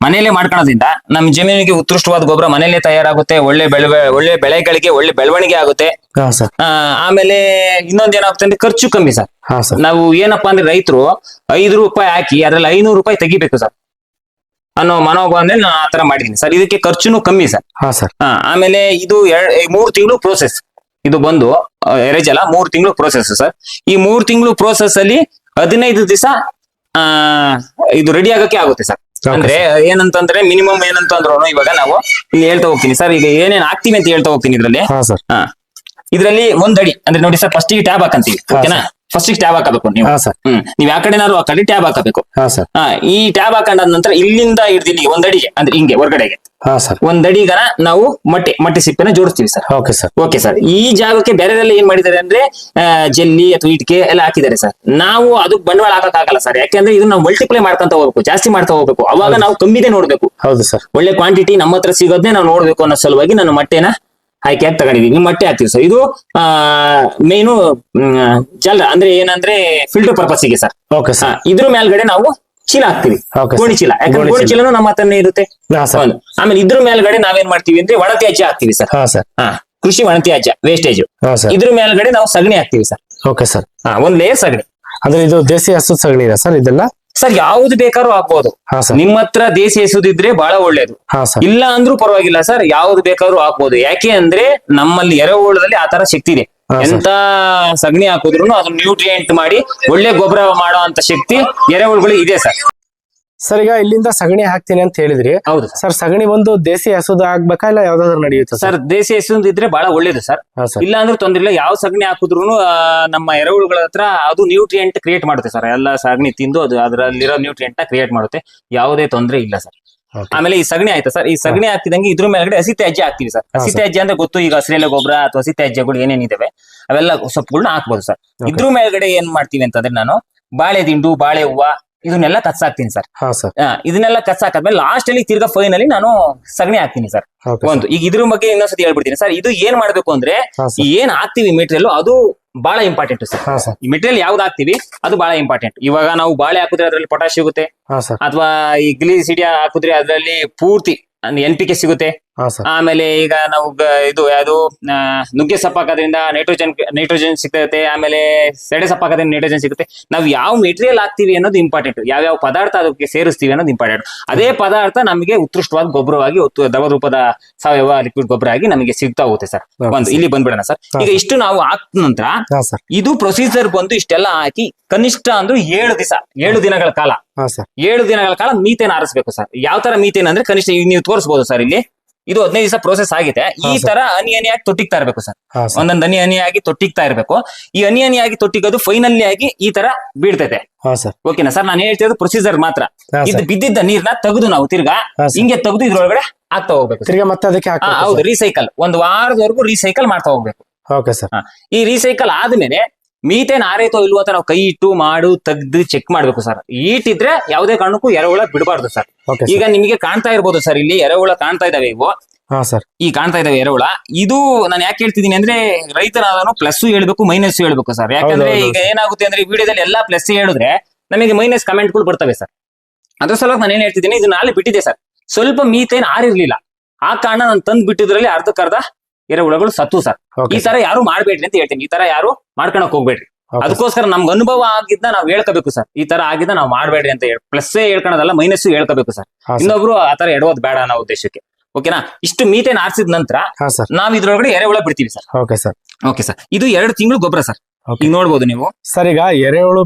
ಮನೆಯಲ್ಲೇ ಮಾಡ್ಕೊಳೋದ್ರಿಂದ ನಮ್ಮ ಜಮೀನಿಗೆ ಉತ್ಕೃಷ್ಟವಾದ ಗೊಬ್ಬರ ಮನೆಯಲ್ಲೇ ತಯಾರಾಗುತ್ತೆ. ಒಳ್ಳೆ ಬೆಳೆ ಒಳ್ಳೆ ಬೆಳೆಗಳಿಗೆ ಒಳ್ಳೆ ಬೆಳವಣಿಗೆ ಆಗುತ್ತೆ. ಹಾ ಸರ್ ಆ, ಆಮೇಲೆ ಇನ್ನೊಂದ್ ಏನಾಗುತ್ತೆ ಅಂದ್ರೆ ಖರ್ಚು ಕಮ್ಮಿ ಸರ್ ಹಾ ಸರ್ ನಾವು ಏನಪ್ಪಾ ಅಂದ್ರೆ ರೈತರು ಐದು ರೂಪಾಯಿ ಹಾಕಿ ಅದ್ರಲ್ಲಿ ಐನೂರು ರೂಪಾಯಿ ತೆಗಿಬೇಕು ಸರ್ ಅನ್ನೋ ಮನೋಭಾವನೆ ನಾನು ಆತರ ಮಾಡಿದ್ದೀನಿ. ಸರ್ ಇದಕ್ಕೆ ಖರ್ಚುನು ಕಮ್ಮಿ ಸರ್. ಹಾ ಸರ್. ಹಾ ಆಮೇಲೆ ಇದು ಎರಡ್ ಮೂರು ತಿಂಗಳು ಪ್ರೋಸೆಸ್ ಇದು ಬಂದು ಎರೇಜ್ ಅಲ್ಲ ಮೂರ್ ತಿಂಗಳು ಪ್ರೋಸೆಸ್ ಸರ್. ಈ ಮೂರ್ ತಿಂಗಳು ಪ್ರೋಸೆಸ್ ಅಲ್ಲಿ ಹದಿನೈದು ದಿವಸ ಆ ಇದು ರೆಡಿ ಆಗಕ್ಕೆ ಆಗುತ್ತೆ ಸರ್. Okay, ಅಂದ್ರೆ ಏನಂತಂದ್ರೆ ಮಿನಿಮಮ್ ಏನಂತಂದ್ರು ಇವಾಗ ನಾವು ಇಲ್ಲಿ ಹೇಳ್ತಾ ಹೋಗ್ತೀನಿ ಸರ್. ಈಗ ಏನೇನ್ ಹಾಕ್ತೀವಿ ಅಂತ ಹೇಳ್ತಾ ಹೋಗ್ತೀನಿ ಇದ್ರಲ್ಲಿ. ಹಾ ಸರ್. ಹಾ. ಇದ್ರಲ್ಲಿ ಒಂದ್ ಅಡಿ. ಅಂದ್ರೆ ನೋಡಿ ಸರ್ ಫಸ್ಟ್ ಟ್ಯಾಬ್ ಹಾಕಂತೀವಿ. ಓಕೆನಾ? ಫಸ್ಟ್ ಟ್ಯಾಬ್ ಹಾಕಬೇಕು ನೀವು. ಹಾ ಸರ್ ಹ್ಮ್. ನೀವ್ ಯಾವ ಕಡೆನಾದ್ರು ಆ ಕಡೆ ಟ್ಯಾಬ್ ಹಾಕಬೇಕು. ಹಾ ಸರ್ ಹಾ ಈ ಟ್ಯಾಬ್ ಹಾಕೊಂಡ ನಂತರ ಇಲ್ಲಿಂದ ಹಿಡ್ದು ಒಂದಡಿಗೆ ಒಂದ್ ಅಡಿಗೆ ಅಂದ್ರೆ ಹಿಂಗೆ ಹೊರಗಡೆಗೆ. ಹಾ ಸರ್ ಒಂದ್ ಅಡಿಗನ ನಾವು ಮೊಟ್ಟೆ ಮೊಟ್ಟೆ ಸಿಪ್ಪೆನ ಜೋಡಿಸ್ತೀವಿ sir okay sir okay sir ಈ ಜಾಗಕ್ಕೆ ಬೇರೆಲ್ಲ ಏನ್ ಮಾಡಿದ್ದಾರೆ ಅಂದ್ರೆ ಆ, ಜೆಲ್ಲಿ ಅಥವಾ ಇಟ್ಕೆ ಎಲ್ಲ ಹಾಕಿದ್ದಾರೆ ಸರ್ ನಾವು ಅದಕ್ಕೆ ಬಂಡವಾಳ ಹಾಕಕ್ಕಾಗಲ್ಲ ಸರ್ ಯಾಕೆಂದ್ರೆ ಇದನ್ನ ನಾವು ಮಲ್ಟಿಪ್ಲೈ ಮಾಡ್ಕೊಂತ ಹೋಗ್ಬೇಕು ಜಾಸ್ತಿ ಮಾಡ್ತಾ ಹೋಗ್ಬೇಕು. ಅವಾಗ ನಾವು ಕಮ್ಮಿದೆ ನೋಡ್ಬೇಕು. ಹೌದು ಸರ್ ಒಳ್ಳೆ ಕ್ವಾಂಟಿಟಿ ನಮ್ಮ ಹತ್ರ ಸಿಗೋದನ್ನೇ ನಾವು ನೋಡ್ಬೇಕು ಅನ್ನೋ ಸಲುವಾಗಿ ನಾನು ಮೊಟ್ಟೆನ ಆಯ್ಕೆ ಆಗಿ ತಗೊಂಡಿದೀನಿ. ಮೊಟ್ಟೆ ಹಾಕ್ತೀವಿ ಸರ್ ಇದು ಆ ಮೇನು ಜಲ್ ಅಂದ್ರೆ ಏನಂದ್ರೆ ಫಿಲ್ಟರ್ ಪರ್ಪಸ್ಗೆ ಸರ್ ಓಕೆ ಸರ್ ಇದ್ರ ಮೇಲ್ಗಡೆ ನಾವು ಚೀಲ ಹಾಕ್ತಿವಿ. ಗೋಣಿ ಚೀಲ. ಯಾಕಂದ್ರೆ ಗೋಣಿ ಚೀಲನೂ ಚೀಲ. ಚೀಲನು ನಮ್ಮ ಹತ್ರನೇ ಇರುತ್ತೆ. ಒಂದು ಆಮೇಲೆ ಇದ್ರ ಮೇಲ್ಗಡೆ ನಾವೇನ್ ಮಾಡ್ತೀವಿ ಅಂದ್ರೆ ಒಣ ತ್ಯಾಜ್ಯ ಹಾಕ್ತಿವಿ ಸರ್ ಹಾ ಸರ್ ಹಾ ಕೃಷಿ ಒಣ ತ್ಯಾಜ್ಯ ವೇಸ್ಟೇಜ್ ಇದ್ರ ಮೇಲ್ಗಡೆ ನಾವು ಸಗಣಿ ಹಾಕ್ತಿವಿ ಸರ್ ಓಕೆ ಸರ್ ಹಾ ಒಂದ್ ಲೇಯರ್ ಸಗಣಿ. ಅಂದ್ರೆ ಇದು ದೇಸಿ ಹಸು ಸಗಣಿ ಇದೆ ಸರ್ ಇದೆಲ್ಲ? ಸರ್ ಯಾವ್ದು ಬೇಕಾದ್ರೂ ಹಾಕ್ಬೋದು. ಹಾ ಸರ್. ನಿಮ್ಮ ಹತ್ರ ದೇಸಿ ಹೆಸುದಿದ್ರೆ ಬಹಳ ಒಳ್ಳೇದು. ಹಾ ಸರ್. ಇಲ್ಲ ಅಂದ್ರೂ ಪರವಾಗಿಲ್ಲ ಸರ್ ಯಾವ್ದು ಬೇಕಾದ್ರೂ ಹಾಕ್ಬೋದು. ಯಾಕೆ ಅಂದ್ರೆ ನಮ್ಮಲ್ಲಿ ಎರೆಹುಳದಲ್ಲಿ ಆ ತರ ಶಕ್ತಿ ಇದೆ. ಎಂತ ಸಗಣಿ ಹಾಕಿದ್ರು ಅದನ್ನ ನ್ಯೂಟ್ರಿಯೆಂಟ್ ಮಾಡಿ ಒಳ್ಳೆ ಗೊಬ್ಬರ ಮಾಡೋ ಅಂತ ಶಕ್ತಿ ಎರೆಹುಳುಗಳಿಗೆ ಇದೆ ಸರ್. ಸರ್ ಈಗ ಇಲ್ಲಿಂದ ಸಗಣಿ ಹಾಕ್ತೀನಿ ಅಂತ ಹೇಳಿದ್ರಿ. ಹೌದು ಸರ್. ಸರ್ ಸಗಣಿ ಒಂದು ದೇಸಿ ಹಸುದ ಆಗ್ಬೇಕಾ ಇಲ್ಲ ಯಾವ್ದಾದ್ರು ನಡೆಯುತ್ತೆ ಸರ್? ಸರ್ ದೇಸಿ ಹೆಸರು ಇದ್ರೆ ಬಹಳ ಒಳ್ಳೇದು ಸರ್. ಹಾ ಸರ್. ಇಲ್ಲ ಅಂದ್ರೆ ತೊಂದ್ರೆ ಇಲ್ಲ. ಯಾವ ಸಗಣಿ ಹಾಕಿದ್ರು ನಮ್ಮ ಎರೆಹುಳುಗಳ ಹತ್ರ ಅದು ನ್ಯೂಟ್ರಿಯೆಂಟ್ ಕ್ರಿಯೇಟ್ ಮಾಡುತ್ತೆ ಸರ್. ಎಲ್ಲ ಸಗಣಿ ತಿಂದು ಅದು ಅದರಲ್ಲಿರೋ ನ್ಯೂಟ್ರಿಯೆಂಟ್ನ ಕ್ರಿಯೇಟ್ ಮಾಡುತ್ತೆ. ಯಾವುದೇ ತೊಂದರೆ ಇಲ್ಲ ಸರ್. Okay. ಆಮೇಲೆ ಈ ಸಗಣಿ ಆಯ್ತಾ ಸರ್? ಈ ಸಗಣಿ ಹಾಕಿದಂಗೆ ಇದ್ರ ಮೇಲ್ಗಡೆ ಹಸಿ ತ್ಯಾಜ್ಯ ಹಾಕ್ತೀವಿ ಸರ್. ಹಸಿ. ತ್ಯಾಜ್ಯ ಅಂದ್ರೆ ಗೊತ್ತು ಈಗ ಹಸಿರೆಲೆ ಗೊಬ್ಬರ ಅಥವಾ ಹಸಿ ತ್ಯಾಜ್ಯಗಳು ಏನೇನಿದಾವೆ ಅವೆಲ್ಲ ಸೊಪ್ಪುಗಳನ್ನ ಹಾಕ್ಬೋದು ಸರ್. Okay. ಇದ್ರ ಮೇಲ್ಗಡೆ ಏನ್ ಮಾಡ್ತೀವಿ ಅಂತಂದ್ರೆ ನಾನು ಬಾಳೆ ದಿಂಡು ಬಾಳೆ ಹೂವ ಇದನ್ನೆಲ್ಲ ಕಚ್ಚಾಕ್ತೀನಿ ಸರ್. ಹಾ ಸರ್. ಆ, ಇದನ್ನೆಲ್ಲ ಕಚ್ಚಾಕಾದ್ಮೇಲೆ ಲಾಸ್ಟ್ ಅಲ್ಲಿ ತಿರ್ಗಾ ಫೈನಲಿ ನಾನು ಸಗಣಿ ಹಾಕ್ತೀನಿ ಸರ್. ಓಕೆ ಒಂದು ಈಗ ಇದ್ರ ಬಗ್ಗೆ ಇನ್ನೊಂದ್ಸತಿ ಹೇಳ್ಬಿಡ್ತೀನಿ ಸರ್. ಇದು ಏನ್ ಮಾಡ್ಬೇಕು ಅಂದ್ರೆ ಹಾ ಈ ಸರ್. ಏನ್ ಹಾಕ್ತಿವಿ ಮೆಟೀರಿಯಲ್ ಅದು ಬಹಳ ಇಂಪಾರ್ಟೆಂಟ್ ಸರ್. ಹಾ ಸರ್. ಈ ಮೆಟೀರಿಯಲ್ ಯಾವ್ದು ಹಾಕ್ತಿವಿ ಅದು ಬಹಳ ಇಂಪಾರ್ಟೆಂಟ್ ಇವಾಗ ನಾವು ಬಾಳೆ ಹಾಕಿದ್ರೆ ಅದ್ರಲ್ಲಿ ಪೊಟಾಶ್ ಸಿಗುತ್ತೆ. ಹಾ ಸರ್. ಅಥವಾ ಈ ಗ್ಲಿಸಿಡಿಯಾ ಹಾಕಿದ್ರೆ ಅದ್ರಲ್ಲಿ ಪೂರ್ತಿ ಎನ್ ಪಿ ಕೆ ಸಿಗುತ್ತೆ. ಹಾ ಸರ್. ಆಮೇಲೆ ಈಗ ನಾವು ಗ- ಇದು ಯಾವುದು ನುಗ್ಗೆ ಸಪ್ಪಾಕೋದ್ರಿಂದ ನೈಟ್ರೋಜನ್ ನೈಟ್ರೋಜನ್ ಸಿಗ್ತೈತೆ ಆಮೇಲೆ ಸೆಡೆ ಸಪ್ಪಾಕೋದ್ರಿಂದ ನೈಟ್ರೋಜನ್ ಸಿಗುತ್ತೆ. ನಾವು ಯಾವ ಮೆಟೀರಿಯಲ್ ಹಾಕ್ತಿವಿ ಅನ್ನೋದು ಇಂಪಾರ್ಟೆಂಟ್ ಯಾವ ಪದಾರ್ಥ ಅದಕ್ಕೆ ಸೇರಿಸ್ತೀವಿ ಅನ್ನೋದು ಇಂಪಾರ್ಟೆಂಟ್ ಅದೇ ಪದಾರ್ಥ ನಮಗೆ ಉತ್ಕೃಷ್ಟವಾದ ಗೊಬ್ಬರವಾಗಿ ದ್ರವ ರೂಪದ ಸಾವಯವ ಲಿಕ್ವಿಡ್ ಗೊಬ್ಬರ ಆಗಿ ನಮಗೆ ಸಿಗ್ತಾ ಹೋಗುತ್ತೆ ಸರ್. Okay, ಒಂದು. ಇಲ್ಲಿ ಬಂದ್ಬಿಡೋಣ ಸರ್. ಈಗ. ಇಷ್ಟು ನಾವು ಹಾಕಿದ ನಂತರ ಹಾ ಸರ್. ಇದು ಪ್ರೊಸೀಜರ್ ಬಂದು ಇಷ್ಟೆಲ್ಲ ಹಾಕಿ ಕನಿಷ್ಠ ಅಂದ್ರೆ ಏಳು ದಿವಸ ಏಳು ದಿನಗಳ ಕಾಲ. ಹಾ ಸರ್. ಏಳು ದಿನಗಳ ಕಾಲ ಮೀತೇನ ಆರಿಸ್ಬೇಕು ಸರ್. ಯಾವ ತರ ಮೀತೇನ್ ಅಂದ್ರೆ ಕನಿಷ್ಠ ಈಗ ನೀವು ತೋರಿಸಬಹುದು ಸರ್ ಇಲ್ಲಿ. ಇದು ಹದಿನೈದು ದಿವಸ ಪ್ರೋಸೆಸ್ ಆಗಿದೆ. ಈ ತರ ಹನಿ ಹನಿಯಾಗಿ ತೊಟ್ಟಿಗ್ತಾ ಇರಬೇಕು ಸರ್. ಒಂದೊಂದು ಹನಿ ಹನಿಯಾಗಿ ತೊಟ್ಟಿಗ್ತಾ ಇರ್ಬೇಕು. ಈ ಹನಿ ಹನಿಯಾಗಿ ತೊಟ್ಟಿಗೋದು ಫೈನಲಿ ಆಗಿ ಈ ತರ ಬೀಳ್ತೈತೆ. ಓಕೆನಾ ಸರ್. ನಾನು ಹೇಳ್ತಿರೋದು ಪ್ರೊಸೀಜರ್ ಮಾತ್ರ. ಇದು ಬಿದ್ದಿದ್ದ ನೀರ್ನ ತೆಗೆದು ನಾವು ತಿರ್ಗಾ. ಹಿಂಗೆ ತೆಗೆದು ಇದ್ರೊಳಗಡೆ ಹಾಕ್ತಾ ಹೋಗ್ಬೇಕು ತಿರ್ಗ ಮತ್ತೆ ಅದಕ್ಕೆ ಹೌದು ರೀಸೈಕಲ್ ಒಂದು ವಾರದವರೆಗೂ ರೀಸೈಕಲ್ ಮಾಡ್ತಾ ಹೋಗ್ಬೇಕು. Okay sir. ಈ ರೀಸೈಕಲ್ ಆದ್ಮೇಲೆ ಮೀಥೇನ್ ಆರೈತೋ ಇಲ್ವೋ ಅಂತ ನಾವು ಕೈ ಇಟ್ಟು ಮಾಡು ತೆಗ್ದು ಚೆಕ್ ಮಾಡ್ಬೇಕು ಸರ್ ಈಟ್ ಇದ್ರೆ ಯಾವುದೇ ಕಾರಣಕ್ಕೂ ಎರೆಹುಳ ಬಿಡಬಾರ್ದು ಸರ್ ಈಗ ನಿಮಗೆ ಕಾಣ್ತಾ ಇರ್ಬೋದು ಸರ್ ಇಲ್ಲಿ ಎರೆಹುಳ ಕಾಣ್ತಾ ಇದಾವೆ ಇವು. ಹಾ ಸರ್ ಈ ಕಾಣ್ತಾ ಇದಾವೆ ಎರೆಹುಳ ಇದು ನಾನು ಯಾಕೆ ಹೇಳ್ತಿದ್ದೀನಿ ಅಂದ್ರೆ ರೈತನಾದನು ಪ್ಲಸ್ ಹೇಳ್ಬೇಕು ಮೈನಸ್ ಹೇಳ್ಬೇಕು ಸರ್ ಯಾಕಂದ್ರೆ ಈಗ ಏನಾಗುತ್ತೆ ಅಂದ್ರೆ ಈ ವಿಡಿಯೋದಲ್ಲಿ ಎಲ್ಲಾ ಪ್ಲಸ್ ಹೇಳಿದ್ರೆ ನಮಗೆ ಮೈನಸ್ ಕಮೆಂಟ್ಗಳು ಬರ್ತವೆ ಸರ್ ಅದ್ರ ಸಲುವಾಗಿ ನಾನು ಏನ್ ಹೇಳ್ತಿದ್ದೀನಿ ಇದು ನಾಳೆ ಬಿಟ್ಟಿದೆ ಸರ್ ಸ್ವಲ್ಪ ಮೀತೇನ್ ಆರಿರ್ಲಿಲ್ಲ. ಆ ಕಾರಣ ನಾನು ತಂದ್ ಬಿಟ್ಟಿದ್ರಲ್ಲಿ ಅರ್ಧಕ್ಕರ್ಧ ಎರೆಹುಳಗಳು ಸತ್ತು ಸರ್. ಈ ತರ ಯಾರು ಮಾಡ್ಬೇಡ್ರಿ ಅಂತ ಹೇಳ್ತೀನಿ. ಈ ತರ ಯಾರು ಮಾಡ್ಕೊಳಕ್ ಹೋಗ್ಬೇಡ್ರಿ. ಅದಕ್ಕೋಸ್ಕರ ನಮ್ಗೆ ಅನುಭವ ಆಗಿದ್ದ ನಾವು ಹೇಳ್ಕೋಬೇಕು ಸರ್. ಈ ತರ ಆಗಿದ್ದ ನಾವು ಮಾಡ್ಬೇಡ್ರಿ ಅಂತ ಹೇಳಿ. ಪ್ಲಸ್ ಹೇಳ್ಕೊಳೋದಲ್ಲ ಮೈನಸ್ ಹೇಳ್ಕೋಬೇಕು ಸರ್. ಹಾ ಸರ್. ಇನ್ನೊಬ್ರು ಆ ತರ ಎಡವೋದು ಬೇಡ ಅನ್ನೋ ಉದ್ದೇಶಕ್ಕೆ. ಓಕೆನಾ ಇಷ್ಟು ಮೀತೆ ಆರಿಸಿದ ನಂತರ ಹಾ ಸರ್. ನಾವ್ ಇದ್ರೊಳಗಡೆ ಎರೆಹುಳ ಬಿಡ್ತೀವಿ sir. Okay sir. Okay sir. ಇದು ಎರಡು ತಿಂಗಳು ಗೊಬ್ಬರ ಸರ್. Okay. ಈಗ ನೋಡ್ಬೋದು ನೀವು. ಸರ್ ಈಗ ಎರೆಹುಳು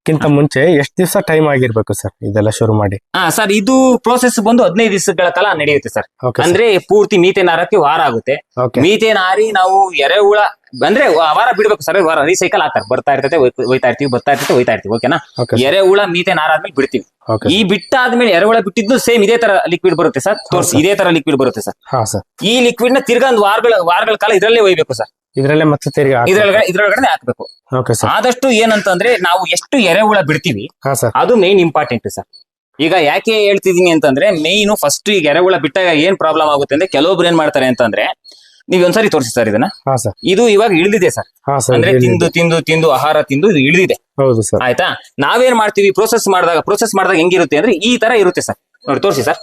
ಬಿಡೋಕ್ಕಿಂತ ಮುಂಚೆ ಎಷ್ಟು ದಿವಸ ಟೈಮ್ ಆಗಿರ್ಬೇಕು ಸರ್ ಇದೆಲ್ಲ ಶುರು ಮಾಡಿ? ಹಾ ಸರ್ ಇದು ಪ್ರೋಸೆಸ್ ಬಂದು ಹದಿನೈದು ದಿವಸಗಳ ಕಾಲ ನಡೆಯುತ್ತೆ ಸರ್ ಅಂದ್ರೆ ಪೂರ್ತಿ ಮೀತೆ ನಾರಕ್ಕೆ ವಾರ ಆಗುತ್ತೆ. ಓಕೆ ನಾರಿ ನಾವು ಎರೆಹುಳ ಅಂದ್ರೆ ವಾರ ಬಿಡ್ಬೇಕು ಸರ್ ವಾರ ರೀಸೈಕಲ್ ಆಗ್ತಾರೆ ಬರ್ತಾ ಇರ್ತೈತೆ ಹೋಯ್ತಾ ಇರ್ತೀವಿ ಬರ್ತಾ ಇರ್ತೈತೆ ಹೋಯ್ತಾ ಇರ್ತೀವಿ ಓಕೆನಾ ಓಕೆ ಎರೆಹುಳ ನಾರ ಆದ್ಮೇಲೆ ಬಿಡ್ತೀವಿ. ಓಕೆ ಈ ಬಿಟ್ಟಾದ್ಮೇಲೆ ಎರೆಹುಳ ಬಿಟ್ಟಿದ್ದು ಸೇಮ್ ಇದೇ ತರ ಲಿಕ್ವಿಡ್ ಬರುತ್ತೆ ಸರ್ ತೋರ್ಸಿ. ಇದೇ ತರ ಲಿಕ್ವಿಡ್ ಬರುತ್ತೆ ಸರ್ ಹಾ ಸರ್ ಈ ಲಿಕ್ವಿಡ್ನ ತಿರ್ಗಾ ಒಂದು ವಾರಗಳ ವಾರಗಳ ಕಾಲ ಇದರಲ್ಲೇ ಒಯ್ಬೇಕು ಸರ್ ಇದ್ರಲ್ಲೇ ಮತ್ತೆ ತಿರ್ಗಿ ಇದ್ರೊಳಗಡೆ ಇದ್ರೊಳಗಡೆ ಹಾಕ್ಬೇಕು. ಓಕೆ ಸರ್ ಆದಷ್ಟು ಏನಂತಂದ್ರೆ ನಾವು ಎಷ್ಟು ಎರೆಹುಳ ಬಿಡ್ತೀವಿ ಹಾ ಸರ್ ಅದು ಮೇನ್ ಇಂಪಾರ್ಟೆಂಟ್ ಸರ್ ಈಗ ಯಾಕೆ ಹೇಳ್ತಿದೀನಿ ಅಂತಂದ್ರೆ ಮೇಯ್ನು ಫಸ್ಟ್ ಈಗ ಎರೆಹುಳ ಬಿಟ್ಟಾಗ ಏನ್ ಪ್ರಾಬ್ಲಮ್ ಆಗುತ್ತೆ ಅಂದ್ರೆ ಕೆಲವೊಬ್ರು ಏನ್ ಮಾಡ್ತಾರೆ ಅಂತಂದ್ರೆ ನೀವ್ ಒಂದ್ಸರಿ ತೋರಿಸಿ ಸರ್ ಇದನ್ನ. ಹಾ ಸರ್ ಇದು ಇವಾಗ ಇಳಿದಿದೆ ಸರ್ ಹಾ ಸರ್ ಅಂದ್ರೆ ತಿಂದು ತಿಂದು ತಿಂದು ಆಹಾರ ತಿಂದು ಇದು ಇಳಿದಿದೆ. ಹೌದು ಸರ್ ಆಯ್ತಾ? ನಾವೇನ್ ಮಾಡ್ತೀವಿ? ಪ್ರೋಸೆಸ್ ಮಾಡಿದಾಗ ಪ್ರೋಸೆಸ್ ಮಾಡಿದಾಗ ಹೆಂಗಿರುತ್ತೆ ಅಂದ್ರೆ ಈ ತರ ಇರುತ್ತೆ ಸರ್ ನೋಡಿ ತೋರಿಸಿ ಸರ್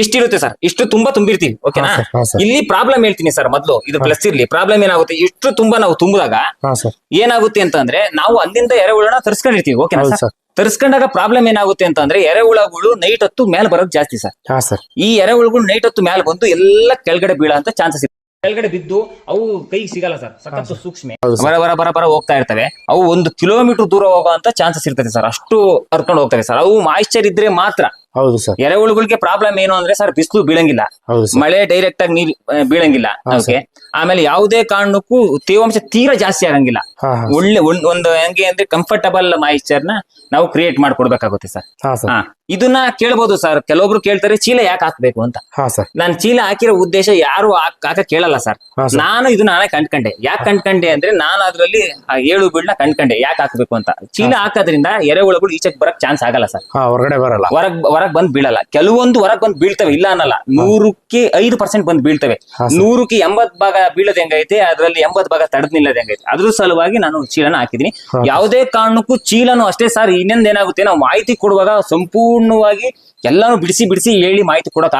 ಇಷ್ಟಿರುತ್ತೆ ಸರ್ ಇಷ್ಟು ತುಂಬಾ ತುಂಬಿರ್ತೀವಿ ಓಕೆನಾ ಇಲ್ಲಿ ಪ್ರಾಬ್ಲಮ್ ಹೇಳ್ತೀನಿ ಸರ್ ಮೊದಲು. ಇದು ಪ್ಲಸ್ ಇರ್ಲಿ. ಪ್ರಾಬ್ಲಮ್ ಏನಾಗುತ್ತೆ? ಇಷ್ಟು ತುಂಬಾ ನಾವು ತುಂಬಿದಾಗ ಏನಾಗುತ್ತೆ ಅಂತ ಅಂತಂದ್ರೆ ನಾವು ಅಲ್ಲಿಂದ ಎರೆಹುಳನ ತರಿಸ್ಕೊಂಡಿರ್ತೀವಿ ಓಕೆನಾ ಸರ್ ತರಿಸ್ಕೊಂಡಾಗ ಪ್ರಾಬ್ಲಮ್ ಏನಾಗುತ್ತೆ ಅಂತಂದ್ರೆ ಎರೆಹುಳಗಳು ನೈಟ್ ಹತ್ತು ಮೇಲೆ ಬರೋದು ಜಾಸ್ತಿ ಸರ್ ಈ ಎರೆಹುಳಗಳು ನೈಟ್ ಹತ್ತು ಮೇಲೆ ಬಂದು ಎಲ್ಲ ಕೆಳಗಡೆ ಬೀಳೋ ಅಂತ ಚಾನ್ಸಸ್ ಇದೆ ಕೆಳಗಡೆ ಬಿದ್ದು ಅವು ಕೈಗೆ ಸಿಗಲ್ಲ ಸರ್ ಸಖತ್ ಸೂಕ್ಷ್ಮ. ಬರ ಬರ ಬರ ಬರ ಹೋಗ್ತಾ ಇರ್ತವೆ. ಅವು ಒಂದು ಕಿಲೋಮೀಟರ್ ದೂರ ಹೋಗುವಂತ ಚಾನ್ಸಸ್ ಇರ್ತದೆ ಸರ್ ಅಷ್ಟು ಹರ್ಕೊಂಡು ಹೋಗ್ತವೆ ಸರ್ ಅವು ಮಾಯಿಶ್ಚರ್ ಇದ್ರೆ ಮಾತ್ರ ಹೌದು ಸರ್ ಎರೆಹುಳುಗಳಿಗೆ ಪ್ರಾಬ್ಲಮ್ ಏನು ಅಂದ್ರೆ ಸರ್ ಬಿಸಿಲು ಬೀಳಂಗಿಲ್ಲ. ಹೌದು ಸರ್ ಮಳೆ ಡೈರೆಕ್ಟ್ ಆಗಿ ನೀರ್ ಆ, ಬೀಳಂಗಿಲ್ಲ. ಓಕೆ ಆಮೇಲೆ ಯಾವುದೇ ಕಾರಣಕ್ಕೂ ತೇವಾಂಶ ತೀರಾ ಜಾಸ್ತಿ ಆಗಂಗಿಲ್ಲ. ಒಳ್ಳೆ ಒಂದ್- ಹೆಂಗೆ ಅಂದ್ರೆ ಕಂಫರ್ಟಬಲ್ ಮಾಯಿಶ್ಚರ್ನ ನಾವು ಕ್ರಿಯೇಟ್ ಮಾಡ್ಕೊಡ್ಬೇಕಾಗುತ್ತೆ ಸರ್. ಹಾ ಇದನ್ನ ಕೇಳ್ಬೋದು ಸರ್. ಕೆಲವೊಬ್ರು ಕೇಳ್ತಾರೆ ಚೀಲ ಯಾಕೆ ಹಾಕ್ಬೇಕು ಅಂತ. ನಾನು ಚೀಲ ಹಾಕಿರೋ ಉದ್ದೇಶ ಯಾರು ಹಾಕ್- ಕೇಳಲ್ಲ ಸರ್. ನಾನು ಇದನ್ನ ನಾನೇ ಕಂಡ್ಕಂಡೆ. ಯಾಕೆ ಕಂಡ್ಕಂಡೆ ಅಂದ್ರೆ ನಾನು ಅದ್ರಲ್ಲಿ ಏಳು ಬೀಳ್ನ ಕಂಡ್ಕಂಡೆ. ಯಾಕೆ ಹಾಕ್ಬೇಕು ಅಂತ. ಚೀಲ ಹಾಕೋದ್ರಿಂದ ಎರೆಹುಳುಗಳು ಈಚೆಗೆ ಬರಕ್ ಚಾನ್ಸ್ ಆಗಲ್ಲ ಸರ್. ಹೊರಗಡೆ ಬರಲ್ಲ. ಹೊರಗ್ ಹೊರಗ್ ಬಂದ್ ಬೀಳಲ್ಲ. ಕೆಲವೊಂದು ಹೊರಗ್ ಬಂದ್ ಬೀಳ್ತವೆ. ಇಲ್ಲ ಅನ್ನಲ್ಲ. ನೂರಕ್ಕೆ ಐದು ಪರ್ಸೆಂಟ್ ಬಂದ್ ಬೀಳ್ತವೆ. ನೂರಕ್ಕೆ ಎಂಬತ್ ಭಾಗ ಬೀಳದ್ ಹೆಂಗೈತೆ ಅದರಲ್ಲಿ ಎಂಬತ್ ಭಾಗ ತಡೆದ್ ನಿಲ್ಲದ ಹೆಂಗೈತೆ ಅದ್ರ ಸಲುವಾಗಿ ನಾನು ಚೀಲನ ಹಾಕಿದೀನಿ. ಯಾವುದೇ ಕಾರಣಕ್ಕೂ ಚೀಲನು ಅಷ್ಟೇ ಸರ್ ಇನ್ನೊಂದ್ ಏನಾಗುತ್ತೆ? ನಾವು ಮಾಹಿತಿ ಕೊಡುವಾಗ ಸಂಪೂರ್ಣವಾಗಿ ಎಲ್ಲಾನು ಬಿಡಿಸಿ ಬಿಡಿಸಿ ಹೇಳಿ ಮಾಹಿತಿ ಕೊಡಕ್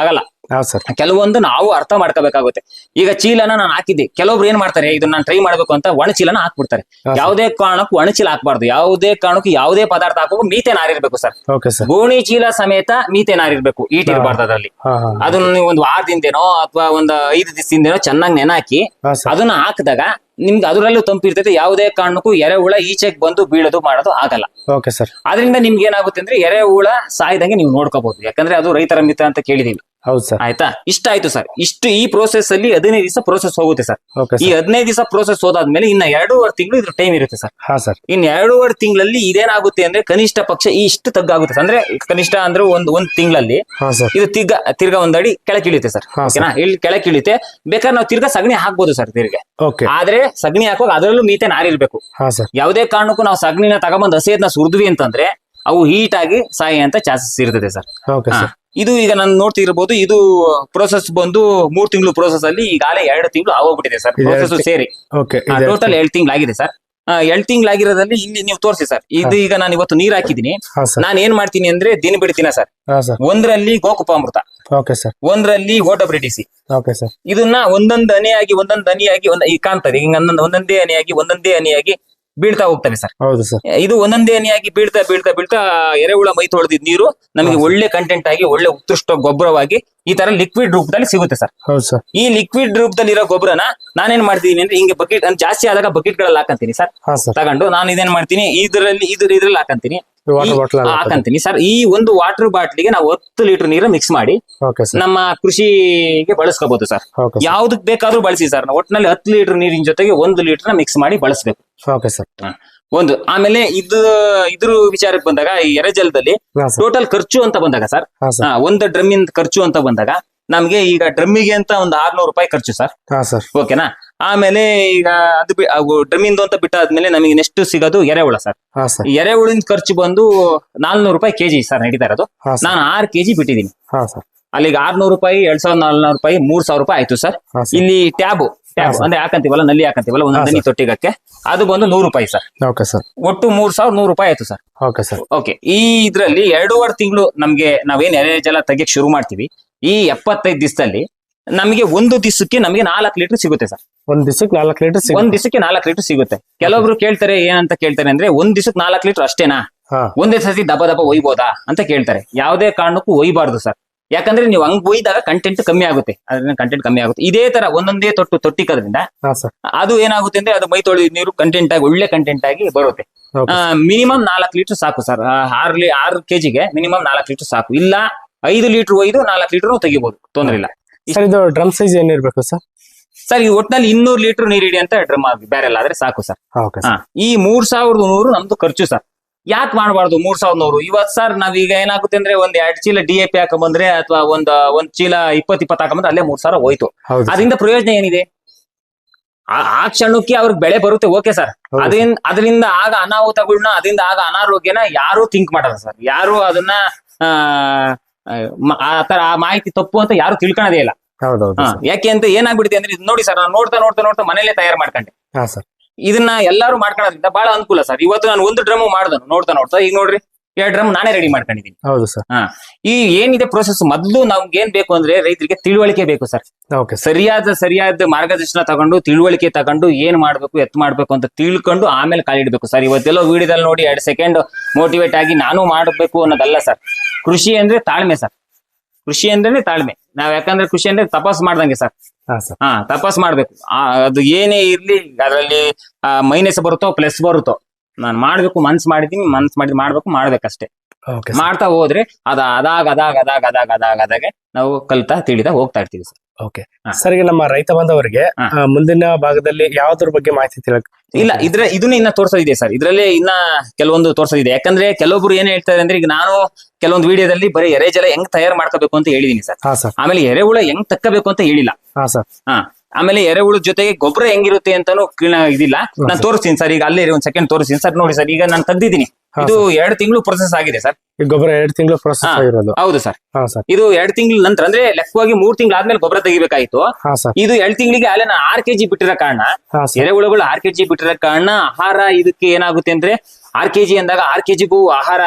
ಸರ್. ಕೆಲವೊಂದು ನಾವು ಅರ್ಥ ಮಾಡ್ಕೋಬೇಕಾಗುತ್ತೆ. ಈಗ ಚೀಲನ ನಾನು ಹಾಕಿದ್ದೆ. ಕೆಲವೊಬ್ರು ಏನ್ ಮಾಡ್ತಾರೆ? ಇದನ್ನ ನಾನು ಟ್ರೈ ಮಾಡ್ಬೇಕು ಅಂತ ಒಣ ಚೀಲನ ಹಾಕ್ಬಿಡ್ತಾರೆ ಯಾವುದೇ ಕಾರಣಕ್ಕೂ ಒಣ ಚೀಲ ಹಾಕ್ಬಾರ್ದು. ಯಾವುದೇ ಕಾರಣಕ್ಕೂ ಯಾವುದೇ ಪದಾರ್ಥ ಹಾಕೋ ಮೀತೆ ನಾರಿರ್ಬೇಕು ಸರ್. Okay sir. ಗೋಣಿ ಚೀಲ ಸಮೇತ ಮೀತೆ ನಾರಿರ್ಬೇಕು ಈಟ್ ಇರಬಾರ್ದು ಅದರಲ್ಲಿ ಹಾ ಹಾ ಅದನ್ನ ನೀವು ಒಂದು ವಾರದಿಂದೇನೋ ಅಥವಾ ಒಂದು ಐದು ದಿವಸದಿಂದೇನೋ ಚೆನ್ನಾಗಿ ನೆನಾಕಿ ಹಾ ಸರ್. ಅದನ್ನ ಹಾಕಿದಾಗ ನಿಮ್ಗೆ ಅದರಲ್ಲೂ ತಂಪಿರ್ತೈತೆ ಯಾವುದೇ ಕಾರಣಕ್ಕೂ ಎರೆಹುಳ ಈಚೆಗೆ ಬಂದು ಬೀಳೋದು ಮಾಡೋದು ಆಗಲ್ಲ. Okay sir. ಅದರಿಂದ ನಿಮ್ಗೆ ಏನಾಗುತ್ತೆ ಅಂದ್ರೆ ಎರೆಹುಳ ಸಾಯ್ದಂಗೆ ನೀವು ನೋಡ್ಕೋಬಹುದು. ಯಾಕಂದ್ರೆ ಅದು ರೈತರ ಮಿತ್ರ ಅಂತ ಕೇಳಿದೀವಿ ಹೌದು ಸರ್. ಆಯ್ತಾ? ಇಷ್ಟ ಆಯ್ತು ಸರ್. ಇಷ್ಟು ಈ ಪ್ರೋಸೆಸ್ ಅಲ್ಲಿ ಹದಿನೈದು ದಿವಸ ಪ್ರೋಸೆಸ್ ಹೋಗುತ್ತೆ ಸರ್. ಓಕೆ ಈ ಹದಿನೈದು ದಿವಸ ಪ್ರೋಸೆಸ್ ಹೋದಾದ್ಮೇಲೆ ಇನ್ನ ಎರಡೂವರೆ ತಿಂಗಳು ಇದ್ರ ಟೈಮ್ ಇರುತ್ತೆ ಸರ್. ಹಾ ಸರ್. ಇನ್ ಎರಡೂವರೆ ತಿಂಗಳಲ್ಲಿ ಇದೇನಾಗುತ್ತೆ ಅಂದ್ರೆ ಕನಿಷ್ಠ ಪಕ್ಷ ಈ ಇಷ್ಟು ತಗ್ಗಾಗುತ್ತೆ. ಅಂದ್ರೆ ಕನಿಷ್ಠ ಅಂದ್ರೆ ಒಂದ್ ಒಂದ್ ತಿಂಗಳಲ್ಲಿ ಹಾ ಸರ್. ಇದು ತಿರ್ಗ ತಿರ್ಗಾ ಒಂದಡಿ ಅಡಿ ಕೆಳಕ್ ಇಳಿಯುತ್ತೆ ಸರ್. ಹಾ, ಓಕೆನಾ? ಇಲ್ಲಿ ಕೆಳಕ್ ಇಳಿಯುತ್ತೆ ಬೇಕಾದ್ರೆ ನಾವು ತಿರ್ಗಾ ಸಗಣಿ ಹಾಕ್ಬೋದು ಸರ್ ತಿರ್ಗೆ. ಓಕೆ ಆದ್ರೆ ಸಗಣಿ ಹಾಕುವಾಗ ಅದರಲ್ಲೂ ಮೀತೆ ನಾರಿರ್ಬೇಕು ಹಾ ಸರ್. ಯಾವುದೇ ಕಾರಣಕ್ಕೂ ನಾವು ಸಗಣಿನ ತಗೊಂಬಂದು ಹಸಿಯದ್ನ ಸುರಿದ್ವಿ ಅಂತಂದ್ರೆ ಅವು ಹೀಟ್ ಆಗಿ ಸಾಯಿ ಅಂತ ಚಾನ್ಸಸ್ ಇರ್ತದೆ ಸರ್. ಓಕೆ ಹಾ. ಸರ್. ಇದು ಈಗ ನಾನು ನೋಡ್ತಿರ್ಬೋದು ಇದು ಪ್ರೋಸೆಸ್ ಬಂದು ಮೂರ್ ತಿಂಗಳು ಪ್ರೋಸೆಸ್ ಅಲ್ಲಿ ಈಗಾಗಲೇ ಎರಡು ತಿಂಗಳು ಆಗೋಗ್ಬಿಟ್ಟಿದೆ ಸರ್. ಪ್ರೋಸೆಸ್ ಸೇರಿ ಟೋಟಲ್ ತಿಂಗಳು ತಿಂಗಳಾಗಿದೆ ಸರ್ ಎರಡ್ ತಿಂಗಳಾಗಿರೋದ್ರಲ್ಲಿ ಇಲ್ಲಿ ನೀವು ತೋರಿಸಿ ಸರ್ ಇದು ಈಗ ನಾನು ಇವತ್ತು ನೀರ್ ಹಾಕಿದೀನಿ ನಾನು ಏನ್ ಮಾಡ್ತೀನಿ ಅಂದ್ರೆ ದಿನ ಬಿಡ್ತೀನ ಸರ್ ಒಂದ್ರಲ್ಲಿ ಗೋಕುಪಾಮೃತ. ಒಂದ್ರಲ್ಲಿ ಓಟೋಬ್ರಿಟಿಸಿ. ಓಕೆ ಸರ್ ಇದನ್ನ ಒಂದೊಂದು ಅನಿಯಾಗಿ ಒಂದೊಂದು ಅನಿಯಾಗಿ ಒಂದ್ ಈ ಕಾಣ್ತದೆ. ಹಿಂಗ ಒಂದೊಂದ್ ಅನಿಯಾಗಿ ಒಂದೊಂದೇ ಹನಿಯಾಗಿ ಬೀಳ್ತಾ ಹೋಗ್ತಾನೆ ಸರ್ ಹೌದು ಸರ್ ಇದು ಒಂದೊಂದೇ ಆಗಿ ಬೀಳ್ತಾ ಬೀಳ್ತಾ ಬೀಳ್ತಾ ಎರೆಹುಳ ಮೈ ತೊಳೆದಿದ್ ನೀರು ನಮಗೆ ಒಳ್ಳೆ ಕಂಟೆಂಟ್ ಆಗಿ ಒಳ್ಳೆ ಉತ್ಕೃಷ್ಟ ಗೊಬ್ಬರವಾಗಿ ಈ ತರ ಲಿಕ್ವಿಡ್ ರೂಪದಲ್ಲಿ ಸಿಗುತ್ತೆ ಸರ್ ಹೌದು ಸರ್ ಈ ಲಿಕ್ವಿಡ್ ರೂಪದಲ್ಲಿ ಇರೋ ಗೊಬ್ಬರನ ನಾನೇನ್ ಮಾಡ್ತೀನಿ ಅಂದ್ರೆ ಹಿಂಗೆ ಬಕೆಟ್ ಜಾಸ್ತಿ ಆದಾಗ ಬಕೆಟ್ಗಳಲ್ಲಿ ಹಾಕಂತೀನಿ ಸರ್ ತಗೊಂಡು ನಾನು ಇದೇನ್ ಮಾಡ್ತೀನಿ? ಇದರಲ್ಲಿ ಇದ್ರ ಇದ್ರಲ್ಲಿ ಹಾಕಂತೀನಿ. ವಾಟರ್ ಈ- ಬಾಟಲ್ ಹಾಕಂತೀನಿ. ಸರ್ ಈ ಒಂದು ವಾಟರ್ ಬಾಟ್ಲಿಗೆ ನಾವು ಹತ್ತು ಲೀಟರ್ ನೀರು ಮಿಕ್ಸ್ ಮಾಡಿ ನಮ್ಮ ಕೃಷಿಗೆ ಬಳಸ್ಕೋಬಹುದು ಸರ್ ಯಾವ್ದಕ್ ಬೇಕಾದ್ರೂ ಬಳಸಿ ಸರ್ ಒಟ್ಟಿನಲ್ಲಿ ಹತ್ತು ಲೀಟರ್ ನೀರಿನ ಜೊತೆಗೆ ಒಂದು ಲೀಟರ್ ಮಿಕ್ಸ್ ಮಾಡಿ ಬಳಸಬೇಕು. ಓಕೆ ಸರ್ ಒಂದು ಆಮೇಲೆ ಇದು ಇದ್ರ ವಿಚಾರಕ್ಕೆ ಬಂದಾಗ ಈ ಎರೆಜಲದಲ್ಲಿ ಟೋಟಲ್ ಖರ್ಚು ಅಂತ ಬಂದಾಗ ಸರ್ ಒಂದು ಡ್ರಮ್ಮಿನ ಖರ್ಚು ಅಂತ ಬಂದಾಗ ನಮ್ಗೆ ಈಗ ಡ್ರಮ್ಮಿಗೆ ಅಂತ ಒಂದು ಆರ್ನೂರು ರೂಪಾಯಿ ಖರ್ಚು ಸರ್ ಹಾ ಸರ್ ಓಕೆನಾ ಆಮೇಲೆ ಈಗ ಅದು ಬಿ- ಅವು ಡ್ರಮ್ಮಿಂದು ಅಂತ ಬಿಟ್ಟಾದ್ಮೇಲೆ ನಮಗೆ ನೆಕ್ಸ್ಟ್ ಸಿಗೋದು ಎರೆಹುಳ ಸರ್. ಹಾ ಸರ್. ಎರೆಹುಳಿನ ಖರ್ಚು ಬಂದು ನಾಲ್ನೂರು ರೂಪಾಯಿ ಕೆಜಿ ಸರ್ ನಡೀತಾ ಇರೋದು. ಹಾ ಸರ್. ನಾನು ಆರು ಕೆಜಿ ಬಿಟ್ಟಿದ್ದೀನಿ. ಹಾ ಸರ್. ಅಲ್ಲಿಗೆ ಆರ್ನೂರು ರೂಪಾಯಿ ಎರಡ್ ಸಾವಿರದ ನಾಲ್ನೂರು ರೂಪಾಯಿ ಮೂರ್ ಸಾವಿರ ರೂಪಾಯಿ ಆಯ್ತು ಸರ್. ಹಾ ಸರ್. ಇಲ್ಲಿ ಟ್ಯಾಬ್ ಟ್ಯಾಬ್. ಅಂದ್ರೆ ಹಾಕಂತೀವಲ್ಲ ನಲ್ಲಿ ಹಾಕಂತೀವಲ್ಲ ಒಂದೊಂದು ಹಾ, ದನಿ ತೊಟ್ಟಿಗಕ್ಕೆ. ಅದು ಬಂದು ನೂರು ರೂಪಾಯಿ ಸರ್. Okay sir. ಒಟ್ಟು ಮೂರ್ ಸಾವಿರ ನೂರು ರೂಪಾಯಿ ಆಯ್ತು ಸರ್. Okay sir. ಓಕೆ ಈ ಇದ್ರಲ್ಲಿ ಎರಡೂವರೆ ತಿಂಗಳು ನಮ್ಗೆ ನಾವೇನ್ ಎರೆ ಜಲ ತೆಗಿಯಕ್ ಶುರು ಮಾಡ್ತೀವಿ. ಈ ಎಪ್ಪತ್ತೈದು ದಿವಸದಲ್ಲಿ ನಮಗೆ ಒಂದು ದಿವಸಕ್ಕೆ ನಮಗೆ ನಾಲ್ಕು ಲೀಟರ್ ಸಿಗುತ್ತೆ ಸರ್. ಒಂದ್ ದಿವಸಕ್ಕೆ ನಾಲ್ಕು ಲೀಟರ್ ಒಂದ್ ದಿವಸಕ್ಕೆ ನಾಲ್ಕು ಲೀಟರ್ ಸಿಗುತ್ತೆ. ಕೆಲವೊಬ್ರು ಕೇಳ್ತಾರೆ ಏನಂತ ಕೇಳ್ತಾರೆ ಅಂದ್ರೆ ಒಂದ್ ದಿವಸಕ್ಕೆ ನಾಲ್ಕು ಲೀಟರ್ ಅಷ್ಟೇನಾ? ಒಂದೇ ಸತಿ ದಬ ದಬ ಒಯ್ಬೋದಾ? ಅಂತ ಕೇಳ್ತಾರೆ. ಯಾವುದೇ ಕಾರಣಕ್ಕೂ ಒಯ್ಬಾರ್ದು ಸರ್. ಯಾಕಂದ್ರೆ ನೀವು ಹಂಗ್ ಒಯ್ದಾಗ ಕಂಟೆಂಟ್ ಕಮ್ಮಿ ಆಗುತ್ತೆ. ಅದರಿಂದ ಕಂಟೆಂಟ್ ಕಮ್ಮಿ ಆಗುತ್ತೆ. ಇದೇ ತರ ಒಂದೊಂದೇ ತೊಟ್ಟು ತೊಟ್ಟಿಕೋದ್ರಿಂದ ಅದು ಏನಾಗುತ್ತೆ ಅಂದ್ರೆ ಅದು ಮೈ ತೊಳೆದ ನೀರು ಕಂಟೆಂಟ್ ಆಗಿ ಒಳ್ಳೆ ಕಂಟೆಂಟ್ ಆಗಿ ಬರುತ್ತೆ. ಮಿನಿಮಮ್ ನಾಲ್ಕು ಲೀಟರ್ ಸಾಕು ಸರ್. ಆರು ಲೀ ಆರು ಕೆಜಿಗೆ ಮಿನಿಮಮ್ ನಾಲ್ಕು ಲೀಟರ್ ಸಾಕು. ಇಲ್ಲ ಐದು ಲೀಟರ್ ಒಯ್ದು ನಾಲ್ಕು ಲೀಟರ್ ತೆಗಿಬಹುದು ತೊಂದ್ರೆ ಇಲ್ಲ. ಸರ್ ಇದು ಡ್ರಮ್ ಸೈಜ್ ಏನಿರ್ಬೇಕು ಸರ್? ಸರ್ ಈ ಒಟ್ಟಿನಲ್ಲಿ ಇನ್ನೂರು ಲೀಟರ್ ನೀರು ಹಿಡಿ ಅಂತ ಡ್ರಮ್ ಬ್ಯಾರೆಲ್ ಆದ್ರೆ ಸಾಕು ಸರ್. ಓಕೆ ಹಾ ಈ ಮೂರ್ ಸಾವಿರದ ನೂರು ನಮ್ದು ಖರ್ಚು ಸರ್. ಯಾಕೆ ಮಾಡಬಾರ್ದು ಮೂರ್ ಸಾವಿರದ ನೂರು? ಇವತ್ ಸರ್ ನಾವೀಗ ಏನಾಗುತ್ತೆ ಅಂದ್ರೆ ಒಂದ್ ಎರಡ್ ಚೀಲ ಡಿ ಎ ಪಿ ಹಾಕೊಂಬಂದ್ರೆ ಅಥವಾ ಒಂದ್ ಒಂದ್ ಚೀಲ ಇಪ್ಪತ್ ಇಪ್ಪತ್ ಹಾಕೊಂಬಂದ್ರೆ ಅಲ್ಲೇ ಮೂರ್ ಸಾವಿರ ಹೋಯ್ತು. ಹೌದು ಅದರಿಂದ ಪ್ರಯೋಜನ ಏನಿದೆ? ಆ- ಆ ಕ್ಷಣಕ್ಕೆ ಅವ್ರಿಗೆ ಬೆಳೆ ಬರುತ್ತೆ ಓಕೆ ಸರ್ ಹೌದು. ಅದರಿಂದ ಅದರಿಂದ ಆಗ ಅನಾಹುತಗಳನ್ನ ಅದರಿಂದ ಆಗ ಅನಾರೋಗ್ಯನ ಯಾರು ಥಿಂಕ್ ಮಾಡಲ್ಲ ಸರ್ ಯಾರು ಅದನ್ನ ಆ, ಆ, ತರ ಆ ಮಾಹಿತಿ ತಪ್ಪು ಅಂತ ಯಾರು ತಿಳ್ಕೊಳದೇ ಇಲ್ಲ. ಹಾ, ಯಾಕೆ ಅಂತ ಏನಾಗ್ಬಿಡುತ್ತೆ ಅಂದ್ರೆ ಇದು ನೋಡಿ ಸರ್ ನಾನು ನೋಡ್ತಾ ನೋಡ್ತಾ ನೋಡ್ತಾ ಮನೇಲೆ ತಯಾರು ಮಾಡ್ಕೊಂಡೆ. ಹಾ ಸರ್. ಇದನ್ನ ಎಲ್ಲಾರು ಮಾಡ್ಕೊಳೋದ್ರಿಂದ ಬಹಳ ಅನುಕೂಲ ಸರ್. ಇವತ್ತು ನಾನು ಒಂದು ಡ್ರಮ್ ಮಾಡ್ದನು ನೋಡ್ತಾ ನೋಡ್ತಾ ಈಗ ನೋಡ್ರಿ. ಎರಡು ಡ್ರಮ್ ನಾನೇ ರೆಡಿ ಮಾಡ್ಕೊಂಡಿದ್ದೀನಿ. ಹೌದು ಸರ್ ಹಾ ಈ ಏನಿದೆ ಪ್ರೊಸೆಸ್ ಮೊದಲು ನಮ್ಗೆ ಏನ್ ಬೇಕು ಅಂದ್ರೆ ರೈತರಿಗೆ ತಿಳುವಳಿಕೆ ಬೇಕು ಸರ್ ಓಕೆ ಸರ್ ಸರಿಯಾದ ಸರಿಯಾದ ಮಾರ್ಗದರ್ಶನ ತಗೊಂಡು ತಿಳುವಳಿಕೆ ತಗೊಂಡು ಏನ್ ಮಾಡ್ಬೇಕು ಎತ್ ಮಾಡ್ಬೇಕು ಅಂತ ತಿಳ್ಕೊಂಡು ಆಮೇಲೆ ಕಾಲಿಡ್ಬೇಕು ಸರ್ ಇವತ್ತೆಲ್ಲೋ ವಿಡಿಯೋದಲ್ಲಿ ನೋಡಿ ಎರಡು ಸೆಕೆಂಡ್ ಮೋಟಿವೇಟ್ ಆಗಿ ನಾನು ಮಾಡಬೇಕು ಅನ್ನೋದಲ್ಲ ಸರ್ ಕೃಷಿ ಅಂದ್ರೆ ತಾಳ್ಮೆ ಸರ್ ಕೃಷಿ ಅಂದ್ರೆ ತಾಳ್ಮೆ. ನಾವ್ ಯಾಕಂದ್ರೆ ಕೃಷಿ ಅಂದ್ರೆ ತಪಾಸ್ ಮಾಡ್ದಂಗೆ ಸರ್ ಹಾ ಸರ್ ಹಾ ತಪಾಸ್ ಮಾಡ್ಬೇಕು. ಆ, ಅದು ಏನೇ ಇರ್ಲಿ ಅದರಲ್ಲಿ ಮೈನಸ್ ಬರುತ್ತೋ ಪ್ಲಸ್ ಬರುತ್ತೋ. ನಾನು ಮಾಡ್ಬೇಕು ಮನ್ಸು ಮಾಡಿದೀನಿ ಮನ್ಸ್ ಮಾಡಿ ಮಾಡ್ಬೇಕು ಮಾಡ್ಬೇಕಷ್ಟೇ. ಓಕೆ ಮಾಡ್ತಾ ಹೋದ್ರೆ ಅದ ಅದಾಗ ಅದಾಗ ಅದಾಗ ಅದಾಗ ಅದಾಗ ಅದಾಗೆ ನಾವು ಕಲಿತಾ ತಿಳಿತಾ ಹೋಗ್ತಾ ಇರ್ತೀವಿ ಸರ್ ಓಕೆ. ಸರ್ ಈಗ ನಮ್ಮ ರೈತ ಬಾಂಧವರಿಗೆ. ಆ, ಮುಂದಿನ ಭಾಗದಲ್ಲಿ ಯಾವ್ದ್ರ ಬಗ್ಗೆ ಮಾಹಿತಿ ತಿಳಕ್ ಇಲ್ಲ ಇದ್ರ ಇದನ್ನ ಇನ್ನ ತೋರ್ಸೋದಿದೆ ಸರ್ ಇದ್ರಲ್ಲಿ ಇನ್ನ ಕೆಲವೊಂದು ತೋರ್ಸೋದಿದೆ. ಯಾಕಂದ್ರೆ ಕೆಲವೊಬ್ರು ಏನ್ ಹೇಳ್ತಾರೆ ಅಂದ್ರೆ ಈಗ ನಾನು ಕೆಲವೊಂದು ವಿಡಿಯೋದಲ್ಲಿ ಬರೀ ಎರೆಜಲ ಹೆಂಗ್ ತಯಾರು ಮಾಡ್ಕೋಬೇಕು ಅಂತ ಹೇಳಿದೀನಿ ಸರ್ ಹಾ ಸರ್ ಆಮೇಲೆ ಎರೆಹುಳ ಹೆಂಗ್ ತಕ್ಕಬೇಕು ಅಂತ ಹೇಳಿಲ್ಲ. ಹಾ ಸರ್ ಹಾ. ಆಮೇಲೆ ಎರೆಹುಳು ಜೊತೆಗೆ ಗೊಬ್ಬರ ಹೆಂಗಿರುತ್ತೆ ಅಂತಾನು ಕ್ಲೀನ್ ಇದಿಲ್ಲ. ನಾನು ತೋರಿಸ್ತೀನಿ ಸರ್ ಈಗ ಅಲ್ಲೇ ಒಂದ್ ಸೆಕೆಂಡ್ ತೋರಿಸ್ತೀನಿ ಸರ್ ನೋಡಿ ಸರ್ ಈಗ ನಾನು ತಂದಿದ್ದೀನಿ ಇದು ಎರಡು ತಿಂಗಳು ಪ್ರೊಸೆಸ್ ಆಗಿದೆ ಸರ್. ಗೊಬ್ಬರ ಎರಡು ತಿಂಗಳು ಪ್ರೊಸೆಸ್ ಆಗಿರೋದು. ಹೌದು ಸರ್. ಇದು ಎರಡ್ ತಿಂಗಳ ನಂತರ ಅಂದ್ರೆ ಲೆಕ್ಕವಾಗಿ ಮೂರ್ ತಿಂಗಳ ಆದ್ಮೇಲೆ ಗೊಬ್ಬರ ತೆಗಿಬೇಕಾಯ್ತು. ಇದು ಎರಡ್ ತಿಂಗಳಿಗೆ ಅಲ್ಲೇ ನಾನು ಆರ್ ಕೆಜಿ ಬಿಟ್ಟಿರೋ ಕಾರಣ ಎರೆಹುಳುಗಳು ಆರ್ ಕೆಜಿ ಬಿಟ್ಟಿರೋ ಕಾರಣ ಆಹಾರ ಇದಕ್ಕೆ ಏನಾಗುತ್ತೆ ಅಂದ್ರೆ ಆರ್ ಕೆಜಿ ಅಂದಾಗ ಆರ್ ಕೆಜಿಗೂ ಆಹಾರ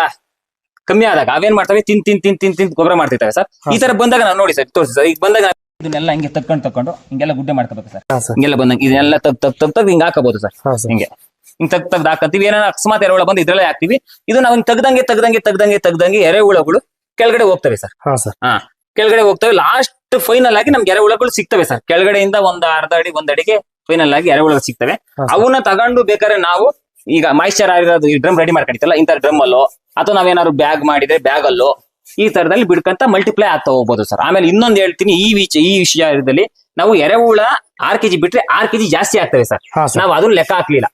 ಕಮ್ಮಿ ಆದಾಗ ಅವೇನ್ ಮಾಡ್ತವೆ? ತಿನ್ ತಿನ್ ತಿನ್ ತಿನ್ ತಿನ್ ಗೊಬ್ಬರ ಮಾಡ್ತಿರ್ತವೆ ಸರ್. ಈ ತರ ಬಂದಾಗ ನಾನು ನೋಡಿ ಸರ್ ತೋರಿಸಿ ಸರ್ ಈಗ ಬಂದಾಗ ಇದನ್ನೆಲ್ಲ ಹಿಂಗೆ ತಕ್ಕೊಂಡು ತಕೊಂಡು ಹಿಂಗೆಲ್ಲ ಗುಡ್ಡೆ ಮಾಡ್ಕೋಬೇಕು ಸರ್. ಹಾ ಸರ್. ಹಿಂಗೆಲ್ಲ ಬಂದಂಗೆ ಇದನ್ನೆಲ್ಲ ತಗ್ ತಗ್ ತಗ್ ತಗ್ ಹಿಂಗೆ ಹಾಕಬಹುದು ಸರ್. ಹಾ ಸರ್. ಹಿಂಗೆ. ಹಿಂಗ್ ತಗ್ ತಗ್ದು ಹಾಕಂತೀವಿ. ಏನಾರ ಅಕಸ್ಮಾತ್ ಎರೆಹುಳ ಬಂದು ಇದ್ರಲ್ಲೇ ಹಾಕ್ತಿವಿ. ಇದು ನಾವು ಹಿಂಗ್ ತಗ್ದಂಗೆ ತಗ್ದಂಗೆ ತಗ್ದಂಗೆ ತಗ್ದಂಗೆ ಎರೆಹುಳಗಳು ಕೆಳಗಡೆ ಹೋಗ್ತವೆ ಸರ್. ಹಾ ಸರ್. ಹಾ ಕೆಳಗಡೆ ಹೋಗ್ತವೆ. ಲಾಸ್ಟ್ ಫೈನಲ್ ಆಗಿ ನಮ್ಗೆ ಎರೆಹುಳಗಳು ಸಿಗ್ತವೆ ಸರ್. ಕೆಳಗಡೆಯಿಂದ ಒಂದ್ ಅರ್ಧ ಅಡಿ ಒಂದ್ ಅಡಿಗೆ ಫೈನಲ್ ಆಗಿ ಎರೆಹುಳಗಳು ಸಿಗ್ತವೆ. ಅವನ್ನ ತಗೊಂಡು ಬೇಕಾದ್ರೆ ನಾವು ಈಗ ಮಾಯಿಶ್ಚರ್ ಆಗಿರೋದು ಡ್ರಮ್ ರೆಡಿ ಮಾಡ್ಕೊಂಡಿತ್ತಲ್ಲ ಇಂಥ ಡ್ರಮ್ ಅಲ್ಲೋ ಅಥವಾ ನಾವೇನಾದ್ರು ಬ್ಯಾಗ್ ಮಾಡಿದ್ರೆ ಬ್ಯಾಗ್ ಅಲ್ಲೋ ಈ ತರದಲ್ಲಿ ಬಿಡ್ಕಂತ ಮಲ್ಟಿಪ್ಲೈ ಆಗ್ತಾ ಹೋಗ್ಬೋದು ಸರ್ ಆಮೇಲೆ ಇನ್ನೊಂದು ಹೇಳ್ತೀನಿ ಈ ವಿಚ ಈ ವಿಷಯದಲ್ಲಿ ನಾವು ಎರೆಹುಳ ಆರ್ ಕೆಜಿ ಬಿಟ್ರೆ ಆರ್ ಕೆಜಿ ಜಾಸ್ತಿ ಆಗ್ತವೆ ಸರ್ ನಾವು ಅದನ್ನ ಲೆಕ್ಕ ಹಾಕ್ಲಿಲ್ಲ.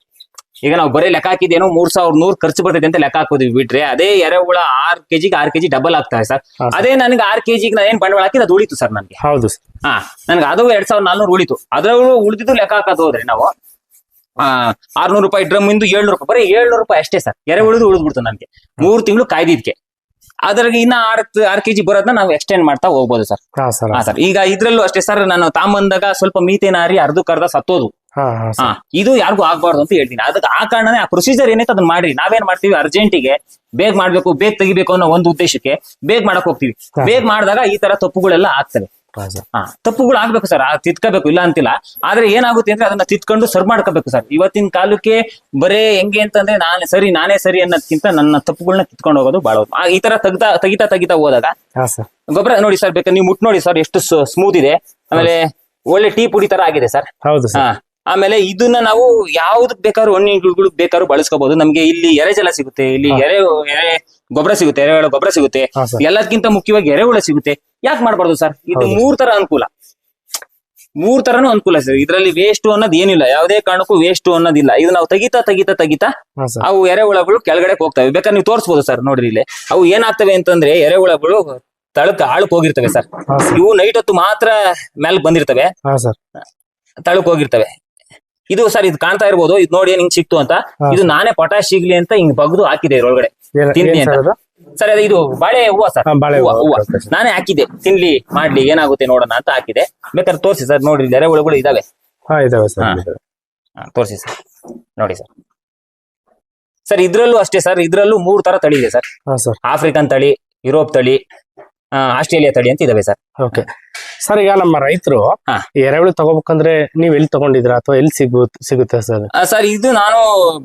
ಈಗ ನಾವು ಬರೀ ಲೆಕ್ಕ ಹಾಕಿದೇನೋ ಮೂರ್ ಸಾವಿರ ನೂರ್ ಖರ್ಚು ಬರ್ತೈತೆ ಅಂತ ಲೆಕ್ಕ ಹಾಕೋದಿವಿ ಬಿಟ್ರೆ ಅದೇ ಎರೆಹುಳ ಆರ್ ಕೆಜಿಗೆ ಆರ್ ಕೆಜಿ ಡಬಲ್ ಆಗ್ತವೆ ಸರ್ ಅದೇ ನನಗೆ ಆರ್ ಕೆಜಿಗೆ ನಾನು ಏನ್ ಬಂಡವಾಳ ಹಾಕಿದ್ರೆ ಅದು ಉಳಿತು ಸರ್ ನನಗೆ. ಹೌದು ಹಾ ನನಗೆ ಅದು ಎರಡ್ ಸಾವಿರದ ನಾಲ್ನೂರು ಉಳಿತು. ಅದ್ರಲ್ಲೂ ಉಳಿದಿದ್ದು ಲೆಕ್ಕ ಹಾಕೋದು ಹೋದ್ರೆ ನಾವು ಆರ್ನೂರು ರೂಪಾಯಿ ಡ್ರಮ್ ಇಂದು ಏಳ್ನೂರು ರೂಪಾಯಿ ಬರೀ ಏಳ್ನೂರು ರೂಪಾಯಿ ಅಷ್ಟೇ ಸರ್ ಎರೆ ಉಳಿದು ಉಳಿದ್ಬಿಡ್ತು ನನಗೆ. ಮೂರು ತಿಂಗಳು ಕಾಯ್ದಿದ್ಕೆ. ಅದ್ರಾಗ ಇನ್ನ ಆರ್ ಆರ್ ಕೆಜಿ ಬರೋದನ್ನ ನಾವು ಎಕ್ಸ್ಟೆಂಡ್ ಮಾಡ್ತಾ ಹೋಗ್ಬೋದು ಸರ್. ಹಾ ಸರ್ ಹಾ ಸರ್. ಈಗ ಇದ್ರಲ್ಲೂ ಅಷ್ಟೇ ಸರ್ ನಾನು ತಾಂಬಂದಾಗ ಸ್ವಲ್ಪ ಮೀಥೇನ್ ಅರ್ಧ ಅರ್ಧಕ್ಕರ್ಧ ಸತ್ತೋದು. ಹಾ ಹಾ ಹಾ ಇದು ಯಾರಿಗೂ ಆಗ್ಬಾರ್ದು ಅಂತ ಹೇಳ್ತೀನಿ. ಅದಕ್ಕೆ ಆ ಕಾರಣನೇ ಆ ಪ್ರೊಸೀಜರ್ ಏನೈತೆ ಅದನ್ನ ಮಾಡ್ರಿ. ನಾವೇನ್ ಮಾಡ್ತೀವಿ ಅರ್ಜೆಂಟಿಗೆ ಬೇಗ ಮಾಡ್ಬೇಕು ಬೇಗ ತೆಗಿಬೇಕು ಅನ್ನೋ ಒಂದು ಉದ್ದೇಶಕ್ಕೆ ಬೇಗ ಮಾಡಕ್ ಹೋಗ್ತೀವಿ. ಬೇಗ ಮಾಡಿದಾಗ ಈ ತರ ತಪ್ಪುಗಳೆಲ್ಲ ಆಗ್ತವೆ. ತಪ್ಪುಗಳು ಆಗ್ಬೇಕು ಸರ್ ತಿತ್ಕೋಬೇಕು ಇಲ್ಲ ಅಂತಿಲ್ಲ. ಆದ್ರೆ ಏನಾಗುತ್ತೆ ಅಂದ್ರೆ ಅದನ್ನ ತಿತ್ಕೊಂಡು ಸರ್ ಮಾಡ್ಕೋಬೇಕು ಸರ್. ಇವತ್ತಿನ ಕಾಲಕ್ಕೆ ಬರೇ ಹೆಂಗೆ ಅಂತಂದ್ರೆ ನಾನೇ ಸರಿ ನಾನೇ ಸರಿ ಅನ್ನೋದಕ್ಕಿಂತ ನನ್ನ ತಪ್ಪುಗಳನ್ನ ಕಿತ್ಕೊಂಡು ಹೋಗೋದು ಬಹಳ. ಈ ತರ ತೆಗ್ತಾ ತೆಗಿತಾ ತೆಗಿತಾ ಹೋದಾಗ ಗೊಬ್ಬರ ನೋಡಿ ಸರ್ ಬೇಕಾದ್ರೆ ನೀವು ಮುಟ್ ನೋಡಿ ಸರ್ ಎಷ್ಟು ಸ್ಮೂತ್ ಇದೆ. ಆಮೇಲೆ ಒಳ್ಳೆ ಟೀ ಪುಡಿ ತರ ಆಗಿದೆ ಸರ್. ಹೌದು ಆಮೇಲೆ ಇದನ್ನ ನಾವು ಯಾವ್ದಕ್ ಬೇಕಾದ್ರೂ ಹಣ್ಣಿಗಳು ಬೇಕಾದ್ರು ಬಳಸ್ಕೋಬಹುದು ನಮ್ಗೆ ಇಲ್ಲಿ ಎರೆಜಲ ಸಿಗುತ್ತೆ ಇಲ್ಲಿ. ಎರೆ ಎರೆ ಗೊಬ್ಬರ ಸಿಗುತ್ತೆ ಎರೆಹುಳ ಗೊಬ್ಬರ ಸಿಗುತ್ತೆ. ಎಲ್ಲದಕ್ಕಿಂತ ಮುಖ್ಯವಾಗಿ ಎರೆಹುಳ ಸಿಗುತ್ತೆ. ಯಾಕೆ ಮಾಡಬಾರ್ದು ಸರ್? ಇದು. ಮೂರ್ ತರ ಅನುಕೂಲ. ಮೂರ್ ತರನು ಅನುಕೂಲ ಸರ್. ಇದರಲ್ಲಿ ವೇಸ್ಟ್ ಅನ್ನೋದು ಏನಿಲ್ಲ. ಯಾವುದೇ ಕಾರಣಕ್ಕೂ ವೇಸ್ಟ್ ಅನ್ನೋದಿಲ್ಲ. ಇದು ನಾವು ತೆಗಿತಾ ತೆಗಿತಾ ತೆಗಿತಾ ಅವು ಎರೆಹುಳಗಳು ಕೆಳಗಡೆ ಹೋಗ್ತವೆ. ಬೇಕಾದ್ರೆ ನೀವು ತೋರಿಸಬಹುದು ಸರ್ ನೋಡ್ರಿ ಇಲ್ಲಿ. ಅವು ಏನಾಗ್ತವೆ ಅಂತಂದ್ರೆ ಎರೆಹುಳಗಳು ತಳಕ ಆಳಕ್ ಹೋಗಿರ್ತವೆ ಸರ್. ಇವು ನೈಟ್ ಹೊತ್ತು ಮಾತ್ರ ಮ್ಯಾಲ್ ಬಂದಿರ್ತವೆ. ತಳಕ್ ಹೋಗಿರ್ತವೆ. ಇದು ಸರ್ ಇದು ಕಾಣ್ತಾ ಇರ್ಬೋದು. ಇದು ನೋಡಿ ಹಿಂಗ್ ಸಿಕ್ತು ಅಂತ. ಇದು ನಾನೇ ಪಟಾಶ್ ಸಿಗ್ಲಿ ಅಂತ ಹಿಂಗ್ ಬಗ್ದು ಹಾಕಿದೆ ಇದ್ರೊಳಗಡೆ. ಏನ್- ತಿನ್ನಿ ಏನ್ ಅಂತ. ಸರ್ ಅದು? ಇದು ಬಾಳೆ ಹೂವ ಸರ್. ಹಾ, ಬಾಳೆ ಹೂವ ಹೂವ. ಹೂವ. Okay, ನಾನೇ ಹಾಕಿದ್ದೆ. ತಿನ್ಲಿ ಮಾಡ್ಲಿ ಏನಾಗುತ್ತೆ ನೋಡೋಣ ಅಂತ ಹಾಕಿದೆ ಬೇಕಾದ್ರೆ ತೋರಿಸಿ ಸರ್ ನೋಡಿ ಎರೆಹುಳುಗಳು ಇದಾವೆ. ಹಾ ಇದಾವೆ ಸರ್. ಇದಾವೆ. ತೋರಿಸಿ ಸರ್. ನೋಡಿ ಸರ್. ಸರ್ ಇದ್ರಲ್ಲೂ ಅಷ್ಟೇ ಸರ್ ಇದ್ರಲ್ಲೂ ಮೂರ್ ತರ ತಳಿ ಇದೆ ಸರ್. ಹಾ ಸರ್. ಆಫ್ರಿಕನ್ ತಳಿ ಯುರೋಪ್ ತಳಿ ಆ, ಆಸ್ಟ್ರೇಲಿಯಾ ತಳಿ ಅಂತ ಇದಾವೆ ಸರ್. ಓಕೆ. ಸರ್ ಈಗ ನಮ್ಮ ರೈತರು ಹಾ. ಎರೆಹುಳು ತಗೋಬೇಕಂದ್ರೆ ನೀವ್ ಎಲ್ಲಿ ತಗೊಂಡಿದ್ರ ಅಥವಾ ಎಲ್ಲಿ ಸಿಗು ಸಿಗುತ್ತೆ ಸರ್? ಆ, ಸರ್ ಇದು ನಾನು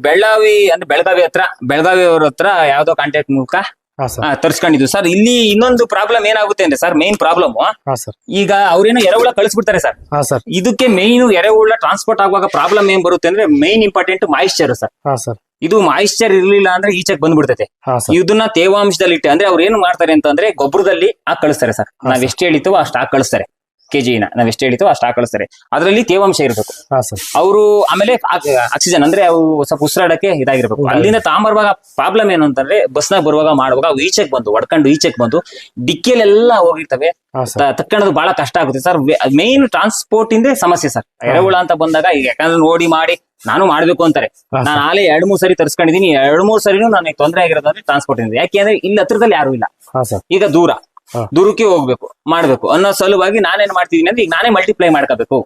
ಬೆಳಗಾವಿ ಅಂದ್ರೆ ಬೆಳಗಾವಿ ಹತ್ರ ಬೆಳಗಾವಿ ಅವ್ರ ಹತ್ರ ಯಾವ್ದೋ ಕಾಂಟ್ಯಾಕ್ಟ್ ಮೂಲಕ ಹಾ ಸರ್ ತರ್ಸ್ಕೊಂಡಿದ್ವು ಸರ್ ಇಲ್ಲಿ ಇನ್ನೊಂದು ಪ್ರಾಬ್ಲಮ್ ಏನಾಗುತ್ತೆ ಅಂದ್ರೆ ಸರ್ ಮೇನ್ ಪ್ರಾಬ್ಲಮ್ ಹಾ ಸರ್ ಈಗ ಅವ್ರೇನೋ ಎರೆಹುಳ ಕಳಿಸ್ಬಿಡ್ತಾರೆ ಸರ್ ಹಾ ಸರ್ ಇದಕ್ಕೆ ಮೇನ್ ಎರೆಹುಳ ಟ್ರಾನ್ಸ್ಪೋರ್ಟ್ ಆಗುವಾಗ ಪ್ರಾಬ್ಲಮ್ ಏನ್ ಬರುತ್ತೆ ಅಂದ್ರೆ ಮೇನ್ ಇಂಪಾರ್ಟೆಂಟ್ ಮಾಯಿಶ್ಚರ್ ಸರ್ ಹಾ ಸರ್ ಇದು ಮಾಯಿಶ್ಚರ್ ಇರ್ಲಿಲ್ಲ ಅಂದ್ರೆ ಈಚೆಗೆ ಬಂದ್ಬಿಡ್ತೈತೆ. ಹಾ ಸರ್ ಇದನ್ನ ತೇವಾಂಶದಲ್ಲಿ ಇಟ್ಟೆ ಅಂದ್ರೆ ಅವ್ರು ಏನ್ ಮಾಡ್ತಾರೆ ಅಂತಂದ್ರೆ ಗೊಬ್ಬರದಲ್ಲಿ ಹಾಕಿ ಕಳಿಸ್ತಾರೆ ಸರ್ ನಾವ್. ಎಷ್ಟು ಹೇಳಿತೋ ಅಷ್ಟು ಹಾಕಿ ಕಳಿಸ್ತಾರೆ. ಕೆಜಿನ ನಾವ್ ಎಷ್ಟು ಹೇಳಿತೋ ಅಷ್ಟು ಹಾಕಳಿಸ್ತಾರೆ ಕಳಿಸ್ತಾರೆ ಅದರಲ್ಲಿ ತೇವಾಂಶ ಇರಬೇಕು. ಹಾ ಸರ್ ಅವರು ಆಮೇಲೆ ಆಕ್ಸಿಜನ್ ಅಂದ್ರೆ ಅವು ಸ್ವಲ್ಪ ಉಸಿರಾಡಕ್ಕೆ ಇದಾಗಿರ್ಬೇಕು. ಅಲ್ಲಿಂದ ತಾಂಬರುವಾಗ ಪ್ರಾಬ್ಲಮ್ ಏನು ಅಂತಂದ್ರೆ ಬಸ್ನಾಗ ಬರುವಾಗ ಮಾಡುವಾಗ ಅವು ಈಚೆಗೆ ಬಂದು ಒಡ್ಕೊಂಡು ಈಚೆಗೆ ಬಂದು ಡಿಕ್ಕಿಯಲ್ಲೆಲ್ಲ ಹೋಗಿರ್ತವೆ. ಹಾ ಸರ್ ಬಹಳ ಕಷ್ಟ ಆಗುತ್ತೆ ಸರ್ ಮೇನ್ ಟ್ರಾನ್ಸ್ಪೋರ್ಟ್ ಇಂದೇ ಸಮಸ್ಯೆ ಸರ್ ಎರೆಹುಳ ಅಂತ ಬಂದಾಗ ಈಗ ಯಾಕಂದ್ರೆ ನೋಡಿ ಮಾಡಿ ನಾನು ಮಾಡ್ಬೇಕು ಅಂತಾರೆ. ನಾನು ಆಲೇ ಎರಡ್ ಮೂರ್ ಸರಿ ತರ್ಸ್ಕೊಂಡಿದೀನಿ ಎರಡ್ ಮೂರ್ ಸರಿನೂ ನನಗೆ ತೊಂದರೆ ಆಗಿರೋದಂದ್ರೆ ಟ್ರಾನ್ಸ್ಪೋರ್ಟ್ ಇಂದ. ಯಾಕೆಂದ್ರೆ ಇಲ್ಲಿ ಹತ್ರದಲ್ಲಿ ಯಾರು ಇಲ್ಲ. ಹಾ ಸರ್ ಈಗ ದೂರ. ದೂರಕ್ಕೆ ಹೋಗ್ಬೇಕು ಮಾಡ್ಬೇಕು. ಅನ್ನೋ ಸಲುವಾಗಿ ನಾನೇನ್ ಮಾಡ್ತಿದೀನಿ ಅಂದ್ರೆ ಈಗ ನಾನೇ ಮಲ್ಟಿಪ್ಲೈ ಮಾಡ್ಕೋಬೇಕು.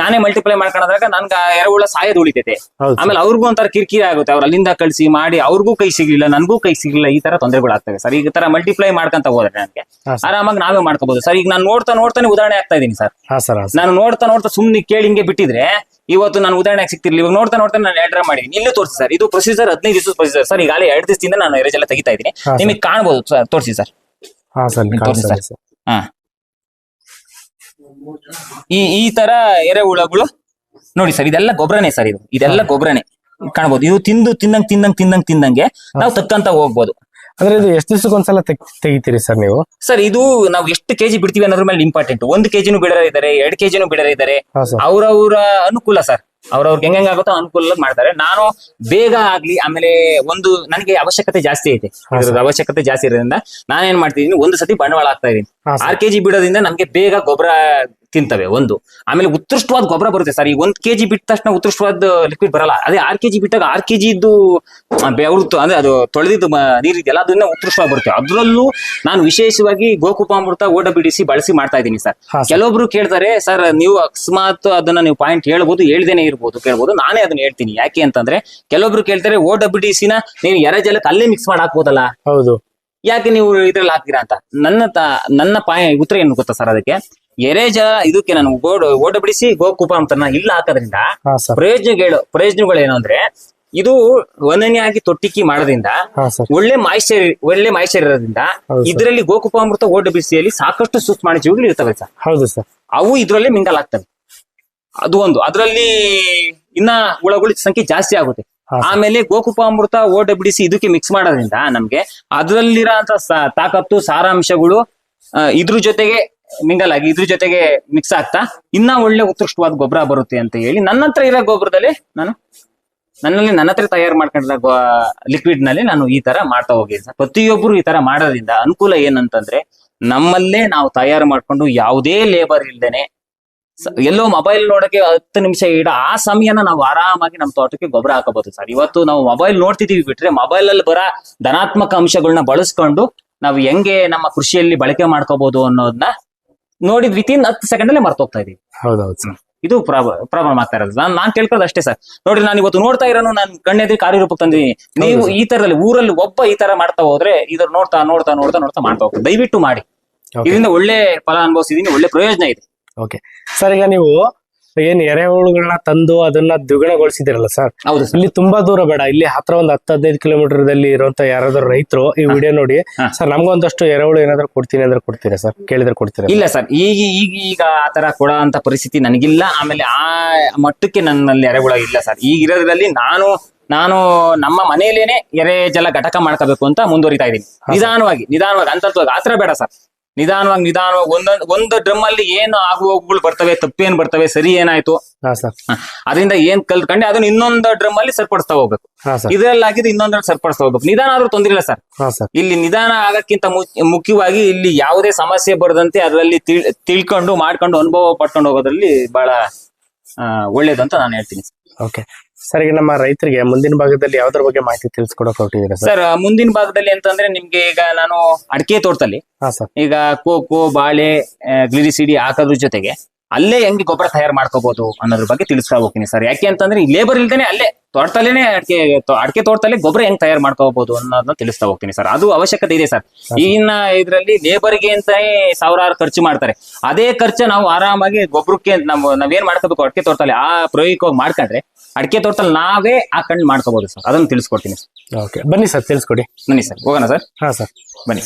ನಾನೇ ಮಲ್ಟಿಪ್ಲೈ ಮಾಡ್ಕೊಂಡಾಗ ನನ್ಗ ಎರೆಹುಳ ಸಾಯದ್ ಉಳಿತೈತೆ. ಆಮೇಲೆ ಅವ್ರಿಗೂ ಒಂಥರ ಕಿರಿಕಿರಿ ಆಗುತ್ತೆ. ಅವ್ರ ಅಲ್ಲಿಂದ ಕಳಿಸಿ ಮಾಡಿ ಅವ್ರಿಗೂ ಕೈ ಸಿಗ್ಲಿಲ್ಲ ನನ್ಗೂ ಕೈ ಸಿಗ್ಲಿಲ್ಲ ಈ ತರ ತೊಂದರೆಗಳಾಗ್ತವೆ. ಸರ್ ಈ ತರ ಮಲ್ಟಿಪ್ಲೈ ಮಾಡ್ಕೊಂತ ಹೋದ್ರೆ ನನಗೆ. ಆರಾಮಾಗಿ ನಾವೇ ಮಾಡ್ಕೋಬಹುದು ಸರ್ ಈಗ ನಾನು ನೋಡ್ತಾ ನೋಡ್ತಾನೆ ಉದಾಹರಣೆ ಆಗ್ತಾ ಇದೀನಿ ಸರ್. ನಾನು ನೋಡ್ತಾ ನೋಡ್ತಾ ಸುಮ್ನೆ ಕೇಳಿ ಹಿಂಗೆ ಬಿಟ್ಟಿದ್ರೆ ಇವತ್ತು ನಾನು ಉದಾಹರಣೆ ಸಿಗ್ತಿರ್ಲಿ ಇವಾಗ ನೋಡ್ತಾ ನೋಡ್ತಾ ನಾನು ಎಡ್ರ ಮಾಡಿದೀನಿ. ಇಲ್ಲೇ ತೋರಿಸಿ ಸರ್. ಇದು ಪ್ರೊಸೀಜರ್ ಹದಿನೈದು ದಿವಸ ಪ್ರೊಸೀಜರ್ ಸರ್ ಈಗ ಎರಡು ದಿವಸದಿಂದ ನಾನು ಎರಜೆಲ್ಲ ತೆಗಿತಾ ಇದ್ದೀನಿ. ನಿಮಗೆ ಕಾಣ್ಬೋದು ಸರ್ ತೋರಿಸಿ ಸರ್. ಹಾ ಸರ್ ಸರ್ ಈ ಈ ತರ ಎರೆಹುಳಗಳು ನೋಡಿ ಸರ್ ಇದೆಲ್ಲ ಗೊಬ್ಬರನೇ ಸರ್ ಇದು. ಇದೆಲ್ಲ ಗೊಬ್ಬರನೇ ಕಾಣಬಹುದು ಇದು ತಿಂದು ತಿಂದಂಗ್ ತಿಂದಂಗ್ ತಿಂದಂಗ್ ತಿಂದಂಗೆ ನಾವು ತಕ್ಕಂತ ಹೋಗ್ಬೋದು. ಅಂದ್ರೆ ಇದು ಎಷ್ಟು ದಿವಸಕ್ಕೊಂದ್ಸಲ ತೆಗ್- ತೆಗಿತೀರಿ ಸರ್ ನೀವು? ಸರ್ ಇದು ನಾವು ಎಷ್ಟು ಕೆಜಿ ಬಿಡ್ತೀವಿ ಅನ್ನೋದ್ರ ಮೇಲೆ ಇಂಪಾರ್ಟೆಂಟ್. ಒಂದು ಕೆಜಿನೂ ಬಿಡರ ಇದಾರೆ ಎರಡು ಕೆಜಿನೂ ಬಿಡರ ಇದಾರೆ ಅವರವರ ಅನುಕೂಲ ಸರ್. ಅವ್ರವ್ರಿಗೆ ಹೆಂಗ್ ಆಗುತ್ತೋ ಅನುಕೂಲ ಮಾಡ್ತಾರೆ. ನಾನು ಬೇಗ ಆಗ್ಲಿ ಆಮೇಲೆ ಒಂದು ನನಗೆ ಅವಶ್ಯಕತೆ ಜಾಸ್ತಿ ಐತೆ. ಇದ್ರದ್ದು ಅವಶ್ಯಕತೆ ಜಾಸ್ತಿ ಇರೋದ್ರಿಂದ ನಾನೇನ್ ಮಾಡ್ತಿದೀನಿ ಒಂದು ಸತಿ ಬಂಡವಾಳ ಆಗ್ತಾ ಇದೀನಿ ಆರ್ ಕೆಜಿ ಬಿಡೋದ್ರಿಂದ ನಮ್ಗೆ ಬೇಗ ಗೊಬ್ಬರ ತಿಂತವೆ ಒಂದು. ಆಮೇಲೆ ಉತ್ಕೃಷ್ಟವಾದ ಗೊಬ್ಬರ ಬರುತ್ತೆ ಸರ್. ಈ ಒಂದ್ ಕೆಜಿ ಬಿಟ್ಟ ತಕ್ಷಣ ಉತ್ಕೃಷ್ಟವಾದ ಲಿಕ್ವಿಡ್ ಬರಲ್ಲ. ಅದೇ ಆರ್ ಕೆಜಿ ಬಿಟ್ಟಾಗ ಆರ್ ಕೆಜಿ ಇದ್ದು ಬೆವ್ರದ್ದು ಅಂದ್ರೆ ಅದು ತೊಳೆದಿದ್ದು ನೀರಿದೆಯಲ್ಲ ಅದನ್ನ ಉತ್ಕೃಷ್ಟವಾಗಿ ಬರುತ್ತೆ. ಅದರಲ್ಲೂ ನಾನು ವಿಶೇಷವಾಗಿ ಗೋಕುಪಾಮೃತ ಓಡ ಬಿಡಿಸಿ ಬಳಸಿ ಮಾಡ್ತಾ ಇದ್ದೀನಿ ಸರ್. ಕೆಲವೊಬ್ರು ಕೇಳ್ತಾರೆ ಸರ್ ನೀವು ಅಕಸ್ಮಾತ್ ಅದನ್ನ ನೀವು ಪಾಯಿಂಟ್ ಹೇಳ್ಬೋದು ಹೇಳ್ದೇನೆ ಇರ್ಬೋದು ಕೇಳ್ಬೋದು ನಾನೇ ಅದನ್ನ ಹೇಳ್ತೀನಿ. ಯಾಕೆ ಅಂತಂದ್ರೆ ಕೆಲವೊಬ್ರು ಕೇಳ್ತಾರೆ ಓ ಡಬ್ಲ್ಯೂ ಡಿ ಸಿನ ನೀವು ಎರೆ ಜಲಕ್ಕೆ ಅಲ್ಲೇ ಮಿಕ್ಸ್ ಮಾಡಿ ಹಾಕ್ಬೋದಲ್ಲ? ಹೌದು. ಯಾಕೆ ನೀವು ಇದ್ರಲ್ಲಿ ಹಾಕ್ತೀರಾ ಅಂತ? ನನ್ನ ತ- ನನ್ನ ಪಾಯ ಉತ್ತರ ಏನು ಗೊತ್ತಾ ಸರ್ ಅದಕ್ಕೆ? ಎರೆ ಇದಕ್ಕೆ ನಾನು ಓಡ ಓಡ ಬಿಡಿಸಿ ಗೋಕುಪ ಅಂತ ಇಲ್ಲ ಹಾಕೋದ್ರಿಂದ ಹಾ ಸರ್. ಪ್ರಯೋಜನಗಳು ಪ್ರಯೋಜನಗಳು ಏನು ಅಂದ್ರೆ ಇದು ಒಂದನೆಯಾಗಿ ತೊಟ್ಟಿಕ್ಕಿ ಮಾಡೋದ್ರಿಂದ ಹಾ ಸರ್. ಒಳ್ಳೆ ಮಾಯಿಶ್ಚರ್ ಒಳ್ಳೆ ಮಾಯಿಶ್ಚರ್ ಇರೋದ್ರಿಂದ ಹೌದು. ಇದರಲ್ಲಿ ಗೋಕುಪಾಮೃತ ಓಡ ಬಿಸಿಯಲ್ಲಿ ಸಾಕಷ್ಟು ಸೂಕ್ಷ್ಮಾಣುಜೀವಿಗಳು ಇರ್ತವೆ ಸರ್. ಹೌದು ಸರ್. ಅವು ಇದರಲ್ಲಿ ಮಿಂಗಲ್ ಆಗ್ತವೆ. ಅದು ಒಂದು. ಅದರಲ್ಲಿ ಇನ್ನ ಹುಳಗಳ ಸಂಖ್ಯೆ ಜಾಸ್ತಿ ಆಗುತ್ತೆ. ಹಾ ಸರ್. ಆಮೇಲೆ ಗೋಕುಪಾಮೃತ ಓಟ ಬಿಡಿಸಿ ಇದಕ್ಕೆ ಮಿಕ್ಸ್ ಮಾಡೋದ್ರಿಂದ ನಮ್ಗೆ ಅದರಲ್ಲಿರೋ ತಾಕತ್ತು ಸಾರಾಂಶಗಳು ಆ, ಇದ್ರ ಜೊತೆಗೆ ಮಿಂಗಲ್ ಆಗಿ ಇದ್ರ ಜೊತೆಗೆ ಮಿಕ್ಸ್ ಆಗ್ತಾ? ಇನ್ನ ಒಳ್ಳೆ ಉತ್ಕೃಷ್ಟವಾದ ಗೊಬ್ಬರ ಬರುತ್ತೆ ಅಂತ ಹೇಳಿ ನನ್ನ ಹತ್ರ ಇರೋ ಗೊಬ್ಬರದಲ್ಲಿ ನಾನು ನನ್ನಲ್ಲಿ ನನ್ನ ಹತ್ರ ತಯಾರು ಮಾಡ್ಕೊಂಡಿರೋ ಲಿಕ್ವಿಡ್ನಲ್ಲಿ ನಾನು ಈ ತರ ಮಾಡ್ತಾ ಹೋಗಿ ಸರ್. ಪ್ರತಿಯೊಬ್ಬರು ಈ ತರ ಮಾಡೋದ್ರಿಂದ ಅನುಕೂಲ ಏನಂತಂದ್ರೆ ನಮ್ಮಲ್ಲೇ ನಾವು ತಯಾರು ಮಾಡ್ಕೊಂಡು ಯಾವುದೇ ಲೇಬರ್ ಇಲ್ದೇನೆ ಎಲ್ಲೋ ಮೊಬೈಲ್ ನೋಡಕ್ಕೆ ಹತ್ತು ನಿಮಿಷ ಇಡ ಆ ಸಮಯನ ನಾವು ಆರಾಮಾಗಿ ನಮ್ಮ ತೋಟಕ್ಕೆ ಗೊಬ್ಬರ ಹಾಕಬಹುದು ಸರ್. ಇವತ್ತು ನಾವು ಮೊಬೈಲ್ ನೋಡ್ತಿದೀವಿ ಬಿಟ್ರೆ ಮೊಬೈಲ್ ಅಲ್ಲಿ ಬರ ಧನಾತ್ಮಕ ಅಂಶಗಳನ್ನ ಬಳಸ್ಕೊಂಡು ನಾವು ಹೆಂಗೆ ನಮ್ಮ ಕೃಷಿಯಲ್ಲಿ ಬಳಕೆ ಮಾಡ್ಕೋಬಹುದು ಅನ್ನೋದನ್ನ ನೋಡಿದ್ ವಿತಿನ್ ಹತ್ತು ಸೆಕೆಂಡ್ ಅಲ್ಲೇ ಮರ್ತೋಗ್ತಾ ಇದೀವಿ ಹೌದೌದು ಸರ್. ಇದು ಪ್ರಾಬ್ಲಮ್ ಆಗ್ತಾ ಇರೋದು ನಾನು ನಾನ್ ಕೇಳ್ಕೊಳ್ಳೋದು ಅಷ್ಟೇ ಸರ್. ನೋಡ್ರಿ ನಾನು ಇವತ್ತು ನೋಡ್ತಾ ಇರೋನು ನಾನು ಕಣ್ಣೆದ್ರಿ ಕಾರ್ಯರೂಪಕ್ಕೆ ತಂದಿದ್ದೀನಿ ನೀವು ಈ ತರದಲ್ಲಿ ಊರಲ್ಲಿ ಒಬ್ಬ ಈ ತರ ಮಾಡ್ತಾ ಹೋದ್ರೆ ಇದ್ರ ನೋಡ್ತಾ ನೋಡ್ತಾ ನೋಡ್ತಾ ನೋಡ್ತಾ ಮಾಡ್ತಾ ಹೋಗ್ತಾರೆ ದಯವಿಟ್ಟು ಮಾಡಿ. ಇದರಿಂದ ಒಳ್ಳೆ ಫಲ ಅನುಭವಿಸಿದೀನಿ ಒಳ್ಳೆ ಪ್ರಯೋಜನ ಇದೆ. ಓಕೆ ಸರ್ ಈಗ ನೀವು ಏನ್ ಎರೆಹುಳುಗಳನ್ನ ತಂದು ಅದನ್ನ ದ್ವಿಗುಣಗೊಳಿಸಿದಿರಲ್ಲ ಸರ್ ಹೌದು ಇಲ್ಲಿ ತುಂಬಾ ದೂರ ಬೇಡ. ಇಲ್ಲಿ ಹತ್ರ ಒಂದ್ ಹತ್ತು ಹದಿನೈದು ಕಿಲೋಮೀಟರ್ ದಲ್ಲಿ ಇರುವಂತ ಯಾರಾದ್ರೂ ರೈತರು ಈ ವಿಡಿಯೋ ನೋಡಿ. ಸರ್ ನಮ್ಗೊಂದಷ್ಟು ಎರೆಹುಳು ಏನಾದ್ರು ಕೊಡ್ತೀನಿ ಅಂದ್ರೆ ಕೊಡ್ತೀರಾ ಸರ್ ಕೇಳಿದ್ರೆ ಕೊಡ್ತೀರಾ? ಇಲ್ಲ ಸರ್ ಈಗ ಈಗ ಈಗ ಆ ತರ ಕೊಡೋ ಅಂತ ಪರಿಸ್ಥಿತಿ ನನಗಿಲ್ಲ. ಆಮೇಲೆ ಆ ಮಟ್ಟಕ್ಕೆ ನನ್ನಲ್ಲಿ ಎರೆಹುಳ ಇಲ್ಲ ಸರ್ ಈಗಿರೋದ್ರಲ್ಲಿ ನಾನು ನಾನು ನಮ್ಮ ಮನೆಯಲ್ಲೇನೆ ಎರೆ ಜಲ ಘಟಕ ಮಾಡ್ಕೋಬೇಕು ಅಂತ ಮುಂದುವರಿತಾ ಇದ್ದೀನಿ. ನಿಧಾನವಾಗಿ ನಿಧಾನವಾಗಿ ಅಂತತ್ವಾಗಿ ಆತರ ಬೇಡ ಸರ್ ನಿಧಾನವಾಗಿ ನಿಧಾನವಾಗಿ ಒಂದೊಂದ್ ಒಂದು ಡ್ರಮ್ ಅಲ್ಲಿ ಏನು ಆಗು ಹೋಗುಗಳು ಬರ್ತವೆ ತಪ್ಪೇನ್ ಬರ್ತವೆ ಸರಿ ಏನಾಯ್ತು? ಹಾ ಸರ್. ಅದರಿಂದ ಏನ್ ಕಲ್ತ್ಕೊಂಡೆ ಅದನ್ನ ಇನ್ನೊಂದು ಡ್ರಮ್ ಅಲ್ಲಿ ಸರಿಪಡಿಸ್ತಾ ಹೋಗ್ಬೇಕು. ಹಾ ಸರ್. ಇದ್ರಲ್ಲಿ ಆಗಿದ್ದು ಇನ್ನೊಂದ್ರಲ್ಲಿ ಸರಿಪಡಿಸ್ತಾ ಹೋಗ್ಬೇಕು. ನಿಧಾನ ಆದ್ರೂ ತೊಂದ್ರೆ ಇಲ್ಲ ಸರ್. ಹಾ ಸರ್. ಇಲ್ಲಿ ನಿಧಾನ ಆಗಕ್ಕಿಂತ ಮು- ಮುಖ್ಯವಾಗಿ ಇಲ್ಲಿ ಯಾವುದೇ ಸಮಸ್ಯೆ ಬರದಂತೆ ಅದರಲ್ಲಿ ತಿಳ್- ತಿಳ್ಕೊಂಡು ಮಾಡ್ಕೊಂಡು ಅನುಭವ ಪಡ್ಕೊಂಡು ಹೋಗೋದ್ರಲ್ಲಿ ಬಹಳ ಒಳ್ಳೇದು ಅಂತ ನಾನು ಹೇಳ್ತೀನಿ. ಓಕೆ. ಸರ್ ಈಗ ನಮ್ಮ ರೈತರಿಗೆ ಮುಂದಿನ ಭಾಗದಲ್ಲಿ ಯಾವ್ದ್ರ ಬಗ್ಗೆ ಮಾಹಿತಿ ತಿಳಿಸ್ಕೊಡಕ್ ಹೊರಟಿದ್ದೀರಾ ಸರ್? ಸರ್ ಮುಂದಿನ ಭಾಗದಲ್ಲಿ ಅಂತಂದ್ರೆ ನಿಮ್ಗೆ ಈಗ ನಾನು ಅಡಿಕೆ ತೋಟದಲ್ಲಿ ಹಾ ಸರ್. ಈಗ ಕೋಕೋ ಬಾಳೆ ಗ್ಲಿರಿಸಿಡಿ ಹಾಕೋದ್ರ ಜೊತೆಗೆ ಅಲ್ಲೇ ಹೆಂಗೆ ಗೊಬ್ಬರ ತಯಾರು ಮಾಡ್ಕೋಬಹುದು ಅನ್ನೋದ್ರ ಬಗ್ಗೆ ತಿಳಿಸ್ತಾ ಹೋಗ್ತೀನಿ ಸರ್. ಯಾಕೆ ಅಂತಂದ್ರೆ ಈ ಲೇಬರ್ ಇಲ್ದೇನೆ ಅಲ್ಲೇ ತೋಟದಲ್ಲೇನೆ ಅಡಿಕೆ ಅಡಿಕೆ ತೋಟದಲ್ಲಿ ಗೊಬ್ಬರ ಹೆಂಗ್ ತಯಾರು ಮಾಡ್ಕೋಬಹುದು ಅನ್ನೋದನ್ನ ತಿಳಿಸ್ತಾ ಹೋಗ್ತೀನಿ ಸರ್. ಅದು ಅವಶ್ಯಕತೆ ಇದೆ ಸರ್. ಈಗಿನ ಇದ್ರಲ್ಲಿ ಲೇಬರ್ಗೆ ಅಂತಾನೆ ಸಾವಿರಾರು ಖರ್ಚು ಮಾಡ್ತಾರೆ. ಅದೇ ಖರ್ಚು ನಾವು ಆರಾಮಾಗಿ ಗೊಬ್ಬರಕ್ಕೆ ನಾವು ನಾವೇನ್ ಮಾಡ್ಕೋಬೇಕು ಅಡಿಕೆ ತೋಟದಲ್ಲಿ ಆ ಪ್ರಯೋಗವಾಗಿ ಮಾಡ್ಕೊಂಡ್ರೆ ಅಡಿಕೆ ತೋಟದಲ್ಲಿ ನಾವೇ ಹಾಕೊಂಡು ಮಾಡ್ಕೋಬಹುದು ಸರ್. ಅದನ್ನ ತಿಳಿಸ್ಕೊಡ್ತೀನಿ ಓಕೆ. ಬನ್ನಿ ಸರ್ ತಿಳಿಸ್ಕೊಡಿ. ಬನ್ನಿ ಸರ್. ಹೋಗೋಣ ಸರ್. ಹಾ ಸರ್. ಬನ್ನಿ.